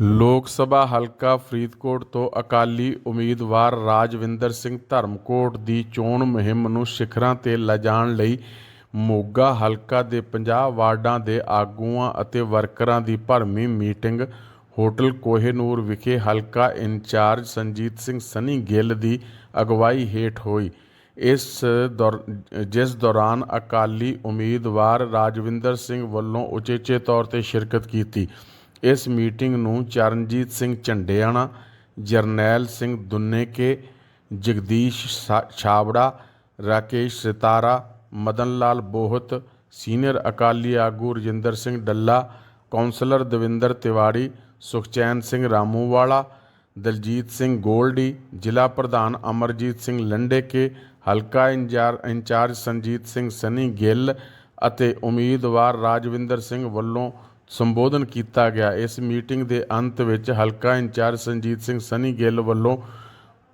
ਲੋਕ ਸਭਾ ਹਲਕਾ ਫਰੀਦਕੋਟ ਤੋਂ ਅਕਾਲੀ ਉਮੀਦਵਾਰ ਰਾਜਵਿੰਦਰ ਸਿੰਘ ਧਰਮਕੋਟ ਦੀ ਚੋਣ ਮੁਹਿੰਮ ਨੂੰ ਸਿਖਰਾਂ ਤੇ ਲਿਜਾਣ ਲਈ ਮੋਗਾ ਹਲਕਾ ਦੇ 50 ਵਾਰਡਾਂ ਦੇ ਆਗੂਆਂ ਅਤੇ ਵਰਕਰਾਂ ਦੀ ਭਰਮੀ ਮੀਟਿੰਗ, ਹੋਟਲ ਕੋਹੇਨੂਰ ਵਿਖੇ ਹਲਕਾ ਇੰਚਾਰਜ ਸੰਜੀਤ ਸਿੰਘ ਸਨੀ ਗਿੱਲ ਦੀ ਅਗਵਾਈ ਹੇਠ ਹੋਈ। ਇਸ ਦੌਰ, ਜਿਸ ਦੌਰਾਨ ਅਕਾਲੀ ਉਮੀਦਵਾਰ ਰਾਜਵਿੰਦਰ ਸਿੰਘ ਵੱਲੋਂ ਉਚੇਚੇ ਤੌਰ ਤੇ ਸ਼ਿਰਕਤ ਕੀਤੀ। ਇਸ ਮੀਟਿੰਗ ਨੂੰ ਚਰਨਜੀਤ ਸਿੰਘ ਝੰਡੇਆਣਾ, ਜਰਨੈਲ ਸਿੰਘ ਦੁੰਨੇਕੇ, ਜਗਦੀਸ਼ ਛਾਬੜਾ, ਰਾਕੇਸ਼ ਸਿਤਾਰਾ ਮਦਨ ਲਾਲ ਬੋਹਤ, ਸੀਨੀਅਰ ਅਕਾਲੀ ਆਗੂ ਰਜਿੰਦਰ ਸਿੰਘ ਡੱਲਾ, ਕੌਂਸਲਰ ਦਵਿੰਦਰ ਤਿਵਾੜੀ, ਸੁਖਚੈਨ ਸਿੰਘ ਰਾਮੂਵਾਲਾ, ਦਲਜੀਤ ਸਿੰਘ ਗੋਲਡੀ, ਜ਼ਿਲ੍ਹਾ ਪ੍ਰਧਾਨ ਅਮਰਜੀਤ ਸਿੰਘ ਲੰਡੇਕੇ, ਹਲਕਾ ਇੰਚਾਰ- ਇੰਚਾਰਜ ਸੰਜੀਤ ਸਿੰਘ ਸਨੀ ਗਿੱਲ ਅਤੇ ਉਮੀਦਵਾਰ ਰਾਜਵਿੰਦਰ ਸਿੰਘ ਵੱਲੋਂ ਸੰਬੋਧਨ ਕੀਤਾ ਗਿਆ। ਇਸ ਮੀਟਿੰਗ ਦੇ ਅੰਤ ਵਿੱਚ ਹਲਕਾ ਇੰਚਾਰਜ ਸੰਜੀਤ ਸਿੰਘ ਸਨੀ ਗਿੱਲ ਵੱਲੋਂ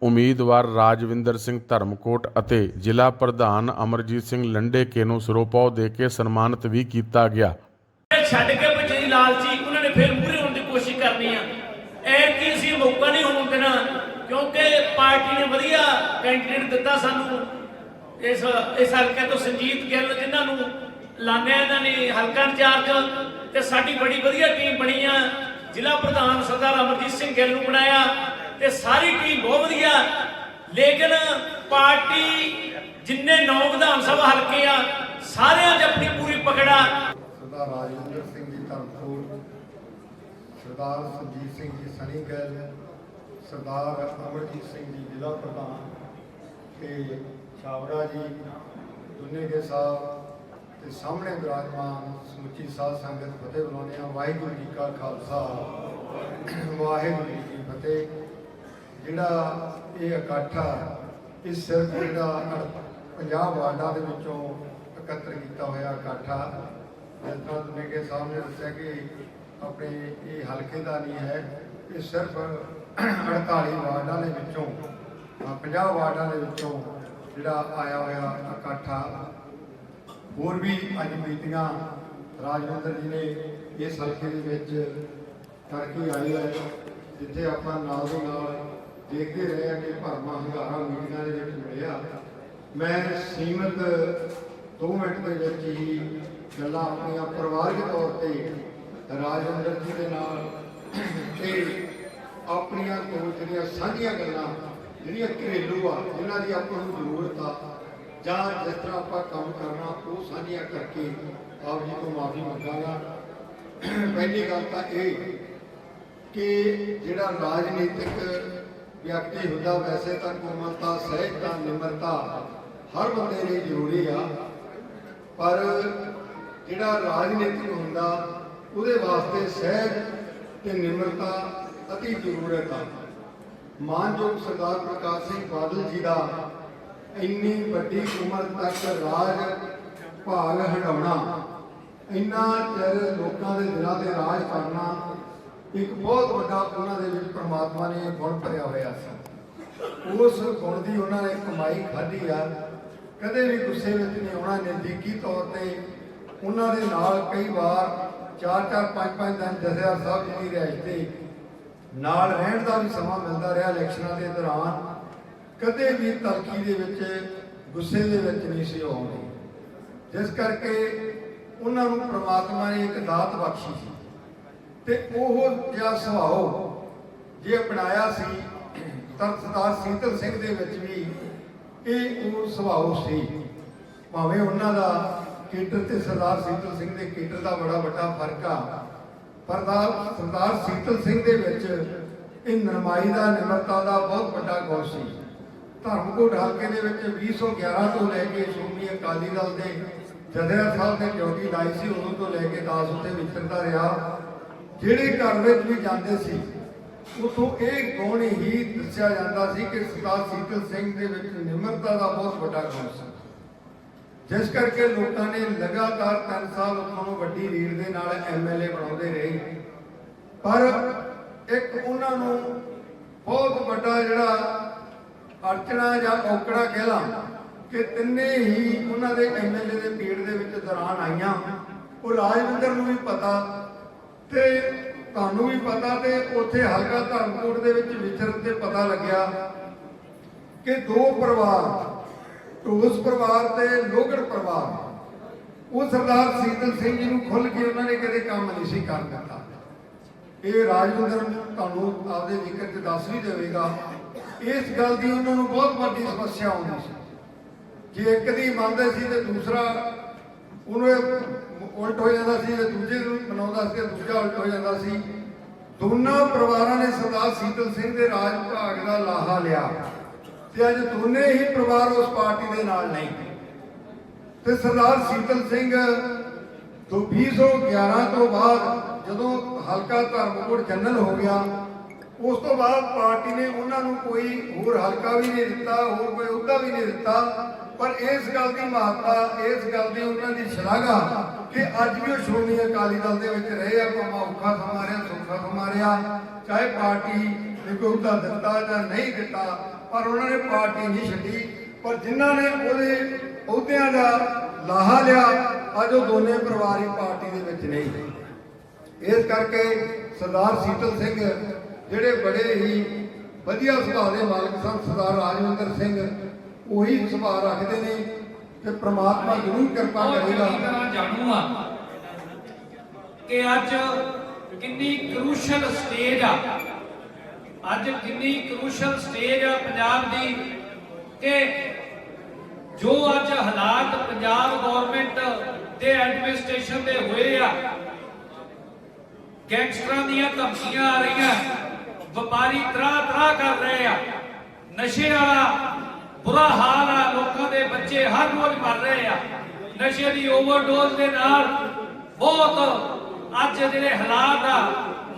ਉਮੀਦਵਾਰ ਰਾਜਵਿੰਦਰ ਸਿੰਘ ਧਰਮਕੋਟ ਅਤੇ ਜ਼ਿਲ੍ਹਾ ਪ੍ਰਧਾਨ ਅਮਰਜੀਤ ਸਿੰਘ ਲੰਡੇਕੇ ਨੂੰ ਸਰੋਪਾਉ ਦੇ ਕੇ ਸਨਮਾਨਿਤ ਵੀ ਕੀਤਾ ਗਿਆ। ਛੱਡ ਕੇ ਬੱਚੇ ਦੀ ਲਾਲਚੀ, ਉਹਨਾਂ ਨੇ ਫਿਰ ਮੂਹਰੇ ਹੋਣ ਦੀ ਕੋਸ਼ਿਸ਼ ਕਰਨੀ ਆ। ਐ ਕੀ ਅਸੀਂ ਮੌਕਾ ਨਹੀਂ ਹੋਣ ਦੇਣਾ, ਕਿਉਂਕਿ ਪਾਰਟੀ ਨੇ ਵਧੀਆ ਕੈਂਡੀਡੇਟ ਦਿੱਤਾ ਸਾਨੂੰ। ਇਸ ਇਸ ਹਲਕੇ ਤੋਂ ਸੰਜੀਤ ਗਿੱਲ, ਜਿਨ੍ਹਾਂ ਨੂੰ ਲਾਣਿਆ ਇਹਨਾਂ ਨੇ ਹਲਕਾ ਇੰਚਾਰਜ ਤੇ ਸਾਡੀ ਬੜੀ ਵਧੀਆ ਟੀਮ ਬਣੀ ਆ। ਜ਼ਿਲ੍ਹਾ ਪ੍ਰਧਾਨ ਸਰਦਾਰ ਅਮਰਜੀਤ ਸਿੰਘ ਗਿੱਲ ਨੂੰ ਬਣਾਇਆ ਤੇ ਸਾਰੀ ਟੀਮ ਬਹੁਤ ਵਧੀਆ। ਲੇਕਿਨ ਪਾਰਟੀ ਜਿੰਨੇ ਨੌ ਵਿਧਾਨ ਸਭਾ ਹਲਕੇ ਆ, ਸਾਰਿਆਂ 'ਚ ਆਪਣੀ ਪੂਰੀ ਪਕੜਾ ਸਰਦਾਰ ਰਾਜਿੰਦਰ ਸਿੰਘ ਜੀ ਧਰਮਪੁਰ ਸਰਦਾਰ ਸੰਜੀਤ ਸਿੰਘ ਜੀ ਸਨੀ ਗੈਲ ਸਰਦਾਰ ਅਮਰਜੀਤ ਸਿੰਘ ਜੀ ਜ਼ਿਲ੍ਹਾ ਪ੍ਰਧਾਨ ਤੇ ਛਾਵੜਾ ਜੀ, ਦੁਨੇਗੇ ਸਾਹਿਬ ਤੇ ਸਾਹਮਣੇ ਵਿਰਾਜਮਾਨ ਸਮੁੱਚੀ ਸਾਧ ਸੰਗਤ ਫਤਿਹ ਬੁਲਾਉਂਦੇ ਹਾਂ। ਵਾਹਿਗੁਰੂ ਜੀ ਕਾ ਖਾਲਸਾ ਵਾਹਿਗੁਰੂ ਜੀ ਕੀ ਫਤਿਹ। ਜਿਹੜਾ ਇਹ ਇਕੱਠ ਆ ਇਹ ਸਿਰਫ ਜਿਹੜਾ 50 ਵਾਰਡਾਂ ਦੇ ਵਿੱਚੋਂ ਇਕੱਤਰ ਕੀਤਾ ਹੋਇਆ ਇਕੱਠਾ ਆ। ਜਿਸ ਤਰ੍ਹਾਂ ਤੁਸੀਂ ਕਿ ਸਾਹਮਣੇ ਦੱਸਿਆ ਕਿ ਆਪਣੇ ਇਹ ਹਲਕੇ ਦਾ ਨਹੀਂ ਹੈ ਇਹ ਸਿਰਫ 48 ਵਾਰਡਾਂ ਦੇ ਵਿੱਚੋਂ ਅ, 50 ਵਾਰਡਾਂ ਦੇ ਵਿੱਚੋਂ ਜਿਹੜਾ ਆਇਆ ਹੋਇਆ ਇਕੱਠਾ ਹੋਰ ਵੀ ਅੱਜ ਮੀਟਿੰਗਾਂ ਰਾਜਵਿੰਦਰ ਜੀ ਨੇ ਇਸ ਹਲਕੇ ਦੇ ਵਿੱਚ ਕਰਕੇ ਆਈ ਹੈ, ਜਿੱਥੇ ਆਪਾਂ ਨਾਲ ਦੇ ਨਾਲ ਦੇਖਦੇ ਰਹੇ ਹਾਂ ਕਿ ਭਰਮਾ ਹੰਗਾਰਾ ਮੀਟਿੰਗਾਂ ਦੇ ਵਿੱਚ ਮਿਲਿਆ ਮੈਂ ਸੀਮਤ 2 ਮਿੰਟ ਦੇ ਵਿੱਚ ਹੀ ਗੱਲਾਂ ਆਪਣੀਆਂ ਪਰਿਵਾਰਕ ਤੌਰ ਤੇ ਰਾਜਵਿੰਦਰ ਜੀ ਦੇ ਨਾਲ ਤੇ ਆਪਣੀਆਂ ਦੋ ਜਿਹੜੀਆਂ ਸਾਂਝੀਆਂ ਗੱਲਾਂ, ਜਿਹੜੀਆਂ ਘਰੇਲੂ ਆ, ਜਿਨ੍ਹਾਂ ਦੀ ਆਪਾਂ ਨੂੰ ਜ਼ਰੂਰਤ ਆ ਜਾਂ ਜਿਸ ਤਰ੍ਹਾਂ ਆਪਾਂ ਕੰਮ ਕਰਨਾ, ਉਹ ਸਾਂਝੀਆਂ ਕਰਕੇ ਆਪ ਜੀ ਤੋਂ ਮਾਫੀ ਮੰਗਾਂਗਾ। ਪਹਿਲੀ ਗੱਲ ਤਾਂ ਇਹ ਕਿ ਜਿਹੜਾ ਰਾਜਨੀਤਿਕ ਵਿਅਕਤੀ ਹੁੰਦਾ, ਵੈਸੇ ਤਾਂ ਕੋਮਲਤਾ, ਸਹਿਜਤਾ, ਨਿਮਰਤਾ ਹਰ ਬੰਦੇ ਲਈ ਜ਼ਰੂਰੀ ਆ। ਪਰ ਜਿਹੜਾ ਰਾਜਨੀਤਿਕ ਹੁੰਦਾ, ਉਹਦੇ ਵਾਸਤੇ ਸਹਿਜ ਤੇ ਨਿਮਰਤਾ ਅਤੀ ਜ਼ਰੂਰਤ ਆ। ਮਾਨਯੋਗ ਸਰਦਾਰ ਪ੍ਰਕਾਸ਼ ਸਿੰਘ ਬਾਦਲ ਜੀ ਦਾ ਇੰਨੀ ਵੱਡੀ ਉਮਰ ਤੱਕ ਰਾਜ ਭਾਗ ਹਟਾਉਣਾ, ਇੰਨਾ ਚਿਰ ਲੋਕਾਂ ਦੇ ਦਿਲਾਂ ਤੇ ਰਾਜ ਕਰਨਾ, ਇੱਕ ਬਹੁਤ ਵੱਡਾ ਉਹਨਾਂ ਦੇ ਵਿੱਚ ਪ੍ਰਮਾਤਮਾ ਨੇ ਗੁਣ ਭਰਿਆ ਹੋਇਆ ਸੀ। ਉਸ ਗੁਣ ਦੀ ਉਹਨਾਂ ਨੇ ਕਮਾਈ ਖਾਧੀ ਆ। ਕਦੇ ਵੀ ਗੁੱਸੇ ਵਿੱਚ ਨਹੀਂ ਆਉਣਾ, ਨਜ਼ਦੀਕੀ ਤੌਰ ਤੇ ਉਹਨਾਂ ਦੇ ਨਾਲ ਕਈ ਵਾਰ ਚਾਰ ਚਾਰ, ਪੰਜ ਪੰਜ ਦਿਨ ਜਥੇਦਾਰ ਸਾਹਿਬ ਜੀ ਦੀ ਰਿਹਾਇਸ਼ ਤੇ ਨਾਲ ਰਹਿਣ ਦਾ ਵੀ ਸਮਾਂ ਮਿਲਦਾ ਰਿਹਾ ਇਲੈਕਸ਼ਨਾਂ ਦੇ ਦੌਰਾਨ। ਕਦੇ ਵੀ ਤਲਖੀ ਦੇ ਵਿੱਚ, ਗੁੱਸੇ ਦੇ ਵਿੱਚ ਨਹੀਂ ਸੀ ਆਉਂਦੇ। ਜਿਸ ਕਰਕੇ ਉਹਨਾਂ ਨੂੰ ਪ੍ਰਮਾਤਮਾ ਨੇ ਇੱਕ ਦਾਤ ਬਖਸ਼ੀ ਸੀ। ਤੇ ਉਹ ਜਿਹਾ ਸੁਭਾਅ ਜੇ ਅਪਣਾਇਆ ਸੀ ਤਾਂ ਸਰਦਾਰ ਸੀਤਲ ਸਿੰਘ ਦੇ ਵਿੱਚ ਵੀ ਇਹ ਉਹ ਸੁਭਾਅ ਸੀ। ਭਾਵੇਂ ਉਹਨਾਂ ਦਾ ਕੇਟਰ ਤੇ ਸਰਦਾਰ ਸੀਤਲ ਸਿੰਘ ਦੇ ਕੇਟਰ ਦਾ ਬੜਾ ਵੱਡਾ ਫ਼ਰਕ ਆ, ਪਰ ਸਰਦਾਰ ਸੀਤਲ ਸਿੰਘ ਦੇ ਵਿੱਚ ਇਹ ਨਰਮਾਈ ਦਾ, ਨਿਮਰਤਾ ਦਾ ਬਹੁਤ ਵੱਡਾ ਗੁਣ ਸੀ। ਧਰਮਕੋਟ ਹਲਕੇ ਦੇ ਵਿੱਚ 2011 ਤੋਂ ਲੈ ਕੇ ਸ਼੍ਰੋਮਣੀ ਅਕਾਲੀ ਦਲ ਦੇ ਜਥੇਦਾਰ ਸਾਹਿਬ ਨੇ ਡਿਊਟੀ ਲਾਈ ਸੀ, ਉਦੋਂ ਤੋਂ ਲੈ ਕੇ 10 ਉੱਤੇ ਵਿਚਰਦਾ ਰਿਹਾ। ਜਿਹੜੇ ਘਰ ਵਿੱਚ ਵੀ ਜਾਂਦੇ ਸੀ, ਉਥੋਂ ਇਹ ਗੁਣ ਹੀ ਦੱਸਿਆ ਜਾਂਦਾ ਸੀ ਕਿ ਸਰਦਾਰ ਸੀਤਲ ਸਿੰਘ ਦੇ ਵਿੱਚ ਨਿਮਰਤਾ ਦਾ ਬਹੁਤ ਵੱਡਾ ਗੁਣ ਸੀ। ਜਿਸ ਕਰਕੇ ਲੋਕਾਂ ਨੇ ਲਗਾਤਾਰ 3 ਸਾਲ ਉਹਨਾਂ ਨੂੰ ਵੱਡੀ ਰੀੜ ਦੇ ਨਾਲ ਐਮਐਲਏ ਬਣਾਉਂਦੇ ਰਹੇ। ਪਰ ਇੱਕ ਉਹਨਾਂ ਨੂੰ ਬਹੁਤ ਵੱਡਾ ਜਿਹੜਾ ਅੜਚਣਾ ਜਾਂ ਔਕੜਾ ਕਹਿ ਲਾਂ ਕਿ ਤਿੰਨੇ ਹੀ ਉਹਨਾਂ ਦੇ ਐਮਐਲਏ ਦੇ ਪੀੜ ਦੇ ਵਿੱਚ ਦੌਰਾਨ ਆਈਆਂ। ਉਹ ਰਾਜਵਿੰਦਰ ਨੂੰ ਵੀ ਪਤਾ ਤੇ ਤੁਹਾਨੂੰ ਵੀ ਪਤਾ ਤੇ ਉੱਥੇ ਹਲਕਾ ਧਰਮਕੋਟ ਦੇ ਵਿੱਚ ਵਿਚਰਨ ਤੇ ਪਤਾ ਲੱਗਿਆ ਕਿ ਦੋ ਪਰਿਵਾਰ, ਢੋਸ ਪਰਿਵਾਰ ਤੇ ਲੋਗੜ ਪਰਿਵਾਰ, ਉਹ ਸਰਦਾਰ ਸੀਤਲ ਸਿੰਘ ਜੀ ਨੂੰ ਖੁੱਲ ਕੇ ਉਹਨਾਂ ਨੇ ਕਦੇ ਕੰਮ ਨਹੀਂ ਸੀ ਕਰ ਦਿੱਤਾ। ਇਹ ਰਾਜਵਿੰਦਰ ਤੁਹਾਨੂੰ ਆਪਦੇ ਜ਼ਿਕਰ 'ਚ ਦੱਸ ਵੀ ਦੇਵੇਗਾ ਇਸ ਗੱਲ ਦੀ ਉਹਨਾਂ ਨੂੰ ਬਹੁਤ ਵੱਡੀ ਸਮੱਸਿਆ ਆਉਂਦੀ ਸੀ। ਜੇ ਇੱਕ ਦੀ ਮੰਨਦੇ ਸੀ ਤੇ ਦੂਸਰਾ ਉਹਨੂੰ ਉਲਟ ਹੋ ਜਾਂਦਾ ਸੀ ਤੇ ਦੂਜੇ ਨੂੰ ਮਨਾਉਂਦਾ ਸੀ ਤੇ ਦੂਜਾ ਉਲਟ ਹੋ ਜਾਂਦਾ ਸੀ। ਦੋਨਾਂ ਪਰਿਵਾਰਾਂ ਨੇ ਸਰਦਾਰ ਸੀਤਲ ਸਿੰਘ ਦੇ ਰਾਜ ਭਾਗ ਦਾ ਲਾਹਾ ਲਿਆ ਤੇ ਅੱਜ ਦੋਨੇ ਹੀ ਪਰਿਵਾਰ ਉਸ ਪਾਰਟੀ ਦੇ ਨਾਲ ਨਹੀਂ ਤੇ ਸਰਦਾਰ ਸੀਤਲ ਸਿੰਘ ਤੋਂ 2011 ਤੋਂ ਬਾਅਦ ਜਦੋਂ ਹਲਕਾ ਧਰਮਕੋਟ ਜਨਰਲ ਹੋ ਗਿਆ ਉਸ ਤੋਂ ਬਾਅਦ ਪਾਰਟੀ ਨੇ ਉਹਨਾਂ ਨੂੰ ਕੋਈ ਹੋਰ ਹਲਕਾ ਵੀ ਨਹੀਂ ਦਿੱਤਾ, ਹੋਰ ਕੋਈ ਅਹੁਦਾ ਵੀ ਨਹੀਂ ਦਿੱਤਾ। ਪਰ ਇਸ ਗੱਲ ਦੀ ਮਹੱਤਤਾ, ਇਸ ਗੱਲ ਦੀ ਉਹਨਾਂ ਦੀ ਸ਼ਲਾਘਾ ਕਿ ਅੱਜ ਵੀ ਉਹ ਸ਼੍ਰੋਮਣੀ ਅਕਾਲੀ ਦਲ ਦੇ ਵਿੱਚ ਰਹੇ ਆ ਭਾਵੇਂ ਔਖਾ ਸਮਾਂ ਰਿਹਾ, ਸੁੱਖਾ ਸਮਾਂ ਰਿਹਾ। ਚਾਹੇ ਪਾਰਟੀ ਨੇ ਕੋਈ ਅਹੁਦਾ ਦਿੱਤਾ ਜਾਂ ਨਹੀਂ ਦਿੱਤਾ, ਪਰ ਉਹਨਾਂ ਨੇ ਪਾਰਟੀ ਨਹੀਂ ਛੱਡੀ। ਪਰ ਜਿਨ੍ਹਾਂ ਨੇ ਉਹਦੇ ਅਹੁਦਿਆਂ ਦਾ ਲਾਹਾ ਲਿਆ, ਅੱਜ ਉਹ ਦੋਨੇ ਪਰਿਵਾਰੀ ਪਾਰਟੀ ਦੇ ਵਿੱਚ ਨਹੀਂ ਇਸ ਕਰਕੇ ਸਰਦਾਰ ਸੀਤਲ ਸਿੰਘ ਜਿਹੜੇ ਬੜੇ ਹੀ ਵਧੀਆ ਸੁਭਾਅ ਦੇ ਮਾਲਕ ਸਨ ਸਰਦਾਰ ਰਾਜਵਿੰਦਰ ਸਿੰਘ ਉਹੀ ਸੁਭਾਅ ਰੱਖਦੇ ਨੇ ਤੇ ਪ੍ਰਮਾਤਮਾ ਜ਼ਰੂਰ ਕਿਰਪਾ ਕਰੇਗਾ। ਆ ਕਿ ਅੱਜ ਕਿੰਨੀ ਕਰੂਸ਼ਲ ਸਟੇਜ ਆ। ਅੱਜ ਕਿੰਨੀ ਕਰੂਸ਼ਲ ਸਟੇਜ ਆ ਪੰਜਾਬ ਦੀ ਕਿ ਜੋ ਅੱਜ ਹਾਲਾਤ ਪੰਜਾਬ ਗਵਰਨਮੈਂਟ ਦੇ ਐਡਮਿਨਿਸਟ੍ਰੇਸ਼ਨ ਦੇ ਹੋਏ ਆ ਗੈਂਗਸਟਰਾਂ ਦੀਆਂ ਧਮਕੀਆਂ ਆ ਰਹੀਆਂ। ਵਪਾਰੀ ਤਰਾ ਤਰਾ ਕਰ ਰਹੇ ਆ। ਨਸ਼ੇ ਵਾਲਾ ਬੁਰਾ ਹਾਲ ਆ, ਲੋਕਾਂ ਦੇ ਬੱਚੇ ਹਰ ਰੋਜ਼ ਮਰ ਰਹੇ ਆ। ਨਸ਼ੇ ਦੀ ਓਵਰਡੋਜ਼ ਦੇ ਨਾਲ ਬਹੁਤ ਅੱਜ ਜਿਹੜੇ ਹਾਲਾਤ ਆ,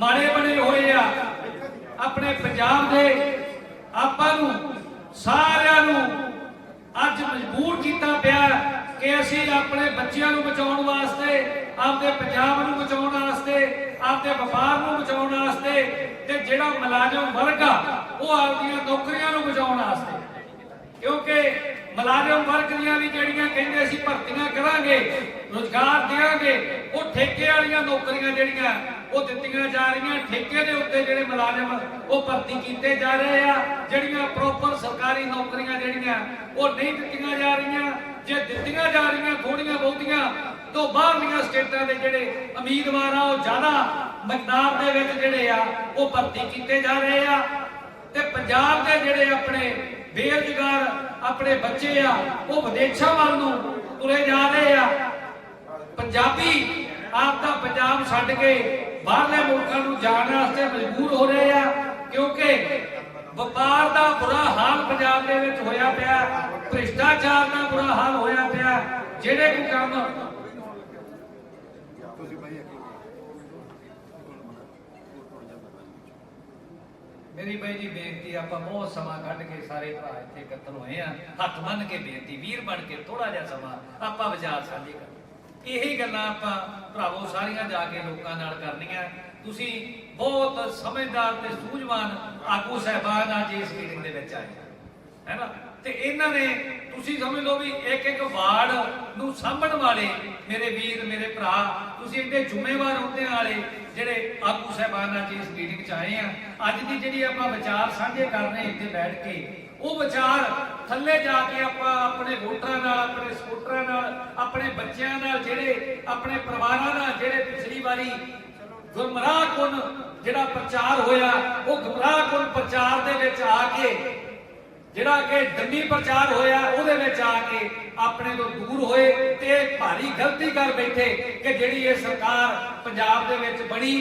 ਮਾੜੇ ਬਣੇ ਹੋਏ ਆ। ਆਪਣੇ ਪੰਜਾਬ ਦੇ ਆਪਾਂ ਨੂੰ ਸਾਰਿਆਂ ਨੂੰ ਅੱਜ ਮਜਬੂਰ ਕੀਤਾ ਪਿਆ ਕਿ ਅਸੀਂ ਆਪਣੇ ਬੱਚਿਆਂ ਨੂੰ ਬਚਾਉਣ ਵਾਸਤੇ ਆਪਦੇ ਪੰਜਾਬ ਨੂੰ ਬਚਾਉਣ ਵਾਸਤੇ, ਆਪਦੇ ਵਪਾਰ ਨੂੰ ਬਚਾਉਣ ਵਾਸਤੇ ਤੇ ਜਿਹੜਾ ਮੁਲਾਜ਼ਮ ਵਰਗ ਆ, ਉਹ ਆਪਦੀਆਂ ਨੌਕਰੀਆਂ ਨੂੰ ਬਚਾਉਣ ਵਾਸਤੇ। ਕਿਉਂਕਿ ਮੁਲਾਜ਼ਮ ਵਰਗ ਦੀਆਂ ਵੀ ਜਿਹੜੀਆਂ ਕਹਿੰਦੇ ਅਸੀਂ ਭਰਤੀਆਂ ਕਰਾਂਗੇ, ਰੋਜ਼ਗਾਰ ਦੇਵਾਂਗੇ ਉਹ ਠੇਕੇ ਵਾਲੀਆਂ ਨੌਕਰੀਆਂ ਜਿਹੜੀਆਂ, ਉਹ ਦਿੱਤੀਆਂ ਜਾ ਰਹੀਆਂ, ਠੇਕੇ ਦੇ ਉੱਤੇ ਜਿਹੜੇ ਮੁਲਾਜ਼ਮ ਉਹ ਭਰਤੀ ਕੀਤੇ ਜਾ ਰਹੇ ਆ, ਜਿਹੜੀਆਂ ਪ੍ਰੋਪਰ ਸਰਕਾਰੀ ਨੌਕਰੀਆਂ ਜਿਹੜੀਆਂ, ਉਹ ਨਹੀਂ ਦਿੱਤੀਆਂ ਜਾ ਰਹੀਆਂ। ਜੇ ਦਿੱਤੀਆਂ ਜਾ ਰਹੀਆਂ ਥੋੜੀਆਂ ਬਹੁਤੀਆਂ ਤੋਂ ਬਾਹਰਲੀਆਂ ਸਟੇਟਾਂ ਦੇ ਜਿਹੜੇ ਉਮੀਦਵਾਰ ਆ, ਉਹ ਜ਼ਿਆਦਾ ਮਕਦਾਰ ਦੇ ਵਿੱਚ ਜਿਹੜੇ ਆ, ਉਹ ਭਰਤੀ ਕੀਤੇ ਜਾ ਰਹੇ ਆ। ਤੇ ਪੰਜਾਬ ਦੇ ਜਿਹੜੇ ਆਪਣੇ ਬੇਰੁਜ਼ਗਾਰ ਆਪਣੇ ਬੱਚੇ ਆ, ਉਹ ਵਿਦੇਸ਼ਾਂ ਵੱਲ ਨੂੰ ਤੁਰੇ ਜਾ ਰਹੇ ਆ। ਪੰਜਾਬੀ ਆਪ ਦਾ ਪੰਜਾਬ ਛੱਡ ਕੇ ਬਾਹਰਲੇ ਮੁਲਕਾਂ ਨੂੰ ਜਾਣ ਵਾਸਤੇ ਮਜਬੂਰ ਹੋ ਰਹੇ ਆ, ਕਿਉਂਕਿ ਵਪਾਰ ਦਾ ਬੁਰਾ ਹਾਲ ਪੰਜਾਬ ਦੇ ਵਿੱਚ ਹੋਇਆ ਪਿਆ, ਭ੍ਰਿਸ਼ਟਾਚਾਰ ਦਾ ਬੁਰਾ ਹਾਲ ਹੋਇਆ ਪਿਆ, ਜਿਹੜੇ ਕੋਈ ਕੰਮ ਮੇਰੀ ਬਾਈ ਜੀ ਬੇਨਤੀ ਆਪਾਂ ਬਹੁਤ ਸਮਾਂ ਕੱਢ ਕੇ ਸਾਰੇ ਭਰਾ ਇੱਥੇ ਇਕੱਤਰ ਹੋਏ ਆ। ਹੱਥ ਬੰਨ ਕੇ ਬੇਨਤੀ, ਵੀਰ ਬਣ ਕੇ ਥੋੜਾ ਜਿਹਾ ਸਮਾਂ ਆਪਾਂ ਵਿਚਾਰ ਸਾਂਝੇ ਕਰੀਏ ਇਹੀ ਗੱਲਾਂ ਆਪਾਂ ਭਰਾਵੋ ਸਾਰੀਆਂ ਜਾ ਕੇ ਲੋਕਾਂ ਨਾਲ ਕਰਨੀਆਂ। ਤੁਸੀਂ ਬਹੁਤ ਸਮਝਦਾਰ ਤੇ ਸੂਝਵਾਨ ਆਗੂ ਸਹਿਬਾਨ ਅੱਜ ਇਸ ਮੀਟਿੰਗ ਦੇ ਵਿੱਚ ਆਏ ਹੈ ਨਾ? ਤੇ ਇਹਨਾਂ ਨੇ, ਤੁਸੀਂ ਸਮਝ ਲਓ ਵੀ ਇੱਕ ਇੱਕ ਵਾਰਡ ਨੂੰ ਸਾਂਭਣ ਵਾਲੇ ਮੇਰੇ ਵੀਰ, ਮੇਰੇ ਭਰਾ, ਤੁਸੀਂ ਇੰਨੇ ਜ਼ਿੰਮੇਵਾਰ ਹੁੰਦੇ ਵਾਲੇ ਜਿਹੜੇ ਆਗੂ ਸਹਿਬਾਨ ਅੱਜ ਇਸ ਮੀਟਿੰਗ 'ਚ ਆਏ ਆ, ਅੱਜ ਦੀ ਜਿਹੜੀ ਆਪਾਂ ਵਿਚਾਰ ਸਾਂਝੇ ਕਰਨੇ ਇੱਥੇ ਬੈਠ ਕੇ, ਉਹ ਵਿਚਾਰ ਥੱਲੇ ਜਾ ਕੇ ਆਪਾਂ ਆਪਣੇ ਵੋਟਰਾਂ ਨਾਲ, ਆਪਣੇ ਸਪੋਰਟਰਾਂ ਨਾਲ, ਆਪਣੇ ਬੱਚਿਆਂ ਨਾਲ, ਜਿਹੜੇ ਆਪਣੇ ਪਰਿਵਾਰਾਂ ਨਾਲ, ਜਿਹੜੇ ਪਿਛਲੀ ਵਾਰੀ ਗੁੰਮਰਾਹ ਕੁਨ ਜਿਹੜਾ ਪ੍ਰਚਾਰ ਹੋਇਆ, ਉਹ ਗੁੰਮਰਾਹ ਕੁਨ ਪ੍ਰਚਾਰ ਦੇ ਵਿੱਚ ਆ ਕੇ ਜਿਹੜਾ ਕਿ ਡੰਡੀ ਪ੍ਰਚਾਰ ਹੋਇਆ, ਉਹਦੇ ਵਿੱਚ ਆ ਕੇ ਆਪਣੇ ਤੋਂ ਦੂਰ ਹੋਏ ਤੇ ਭਾਰੀ ਗਲਤੀ ਕਰ ਬੈਠੇ ਕਿ ਜਿਹੜੀ ਇਹ ਸਰਕਾਰ ਪੰਜਾਬ ਦੇ ਵਿੱਚ ਬਣੀ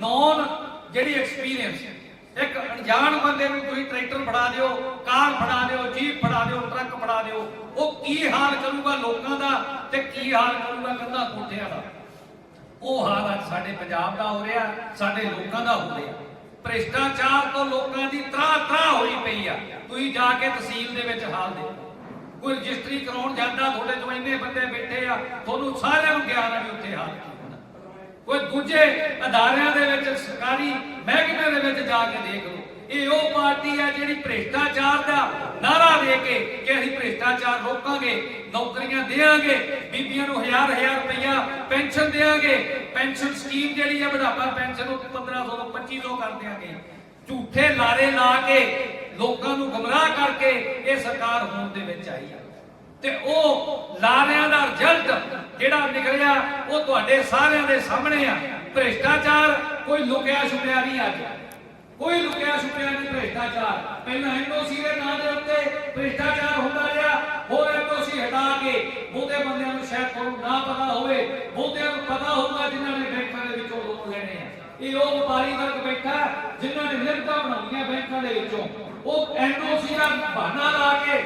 ਨੌਨ ਜਿਹੜੀ ਐਕਸਪੀਰੀਅੰਸ ਇੱਕ ਅਣਜਾਣ ਬੰਦੇ ਨੂੰ ਤੁਸੀਂ ਟਰੈਕਟਰ ਫੜਾ ਦਿਓ, ਕਾਰ ਫੜਾ ਦਿਓ, ਜੀਪ ਫੜਾ ਦਿਓ, ਟਰੱਕ ਫੜਾ ਦਿਓ, ਉਹ ਕੀ ਹਾਲ ਕਰੂਗਾ ਲੋਕਾਂ ਦਾ ਤੇ ਕੀ ਹਾਲ ਕਰੂਗਾ ਕੰਧਾ ਕੋਠਿਆਂ ਦਾ? ਉਹ ਹਾਲ ਅੱਜ ਸਾਡੇ ਪੰਜਾਬ ਦਾ ਹੋ ਰਿਹਾ, ਸਾਡੇ ਲੋਕਾਂ ਦਾ ਹੋ ਰਿਹਾ। ਭ੍ਰਿਸ਼ਟਾਚਾਰ ਤੋਂ ਲੋਕਾਂ ਦੀ ਤਰਾ ਤਰਾ ਹੋਈ ਪਈ ਆ। ਤੁਸੀਂ ਜਾ ਕੇ ਤਹਿਸੀਲ ਦੇ ਵਿੱਚ ਹਾਲ ਦੇਖੋ। ਕੋਈ ਰਜਿਸਟਰੀ ਕਰਾਉਣ ਜਾਂਦਾ, ਤੁਹਾਡੇ ਤੋਂ ਇੰਨੇ ਬੰਦੇ ਬੈਠੇ ਆ, ਤੁਹਾਨੂੰ ਸਾਰਿਆਂ ਨੂੰ ਗਿਆਨ ਆ ਵੀ ਉੱਥੇ ਹਾਲ ਕੋਈ ਦੂਜੇ ਅਦਾਰਿਆਂ ਦੇ ਵਿੱਚ, ਸਰਕਾਰੀ ਮਹਿਕਮੇ ਦੇ ਵਿੱਚ ਜਾ ਕੇ ਦੇਖ ਲਓ। ਇਹ ਉਹ ਪਾਰਟੀ ਆ ਜਿਹੜੀ ਭ੍ਰਿਸ਼ਟਾਚਾਰ ਦਾ ਨਾਰਾ ਦੇ ਕੇ ਕਿ ਅਸੀਂ ਭ੍ਰਿਸ਼ਟਾਚਾਰ ਰੋਕਾਂਗੇ, ਨੌਕਰੀਆਂ ਦੇਵਾਂਗੇ, ਬੀਬੀਆਂ ਨੂੰ ਹਜ਼ਾਰ ਹਜ਼ਾਰ ਰੁਪਈਆ ਪੈਨਸ਼ਨ ਦੇਵਾਂਗੇ। ਪੈਨਸ਼ਨ ਸਕੀਮ ਜਿਹੜੀ ਆ, ਬੁਢਾਪਾ ਪੈਨਸ਼ਨ ਉਹ 1500 ਤੋਂ 2500 ਕਰ ਦਿਆਂਗੇ। ਝੂਠੇ ਲਾਰੇ ਲਾ ਕੇ ਲੋਕਾਂ ਨੂੰ ਗਮਰਾਹ ਕਰਕੇ ਇਹ ਸਰਕਾਰ ਹੋਣ ਦੇ ਵਿੱਚ ਆਈ ਆ। ਤੇ ਉਹ ਲਾਰਿਆਂ ਦਾ ਰਿਜ਼ਲਟ ਜਿਹੜਾ ਨਿਕਲਿਆ, ਉਹ ਤੁਹਾਡੇ ਸਾਰਿਆਂ ਦੇ ਸਾਹਮਣੇ ਆ। ਭ੍ਰਿਸ਼ਟਾਚਾਰ ਕੋਈ ਲੁਕਿਆ ਛੁਪਿਆ ਨਹੀਂ ਅੱਜ। ਕੋਈ ਲੁਕਿਆ ਛੁਪਿਆ ਨਹੀਂ ਭ੍ਰਿਸ਼ਟਾਚਾਰ। ਪਹਿਲਾਂ ਐਨਓਸੀ ਦੇ ਨਾਂ ਦੇ ਉੱਤੇ ਭ੍ਰਿਸ਼ਟਾਚਾਰ ਹੁੰਦਾ ਰਿਹਾ, ਹੋਰ ਐਨਓਸੀ ਹਟਾ ਕੇ ਬਹੁਤੇ ਬੰਦਿਆਂ ਨੂੰ ਸ਼ਾਇਦ ਤੁਹਾਨੂੰ ਨਾ ਪਤਾ ਹੋਵੇ, ਬਹੁਤਿਆਂ ਨੂੰ ਪਤਾ ਹੋਊਗਾ ਜਿਨ੍ਹਾਂ ਨੇ ਬੈਂਕਾਂ ਦੇ ਵਿੱਚੋਂ ਲੋਨ ਲੈਣੇ ਆ। ਇਹ ਉਹ ਵਪਾਰੀ ਵਰਗ ਬੈਠਾ ਜਿਨ੍ਹਾਂ ਨੇ ਲਿਮਟਾਂ ਬਣਾਉਣੀਆਂ ਬੈਂਕਾਂ ਦੇ ਵਿੱਚੋਂ। ਉਹ ਐਨਓਸੀ ਦਾ ਬਹਾਨਾ ਲਾ ਕੇ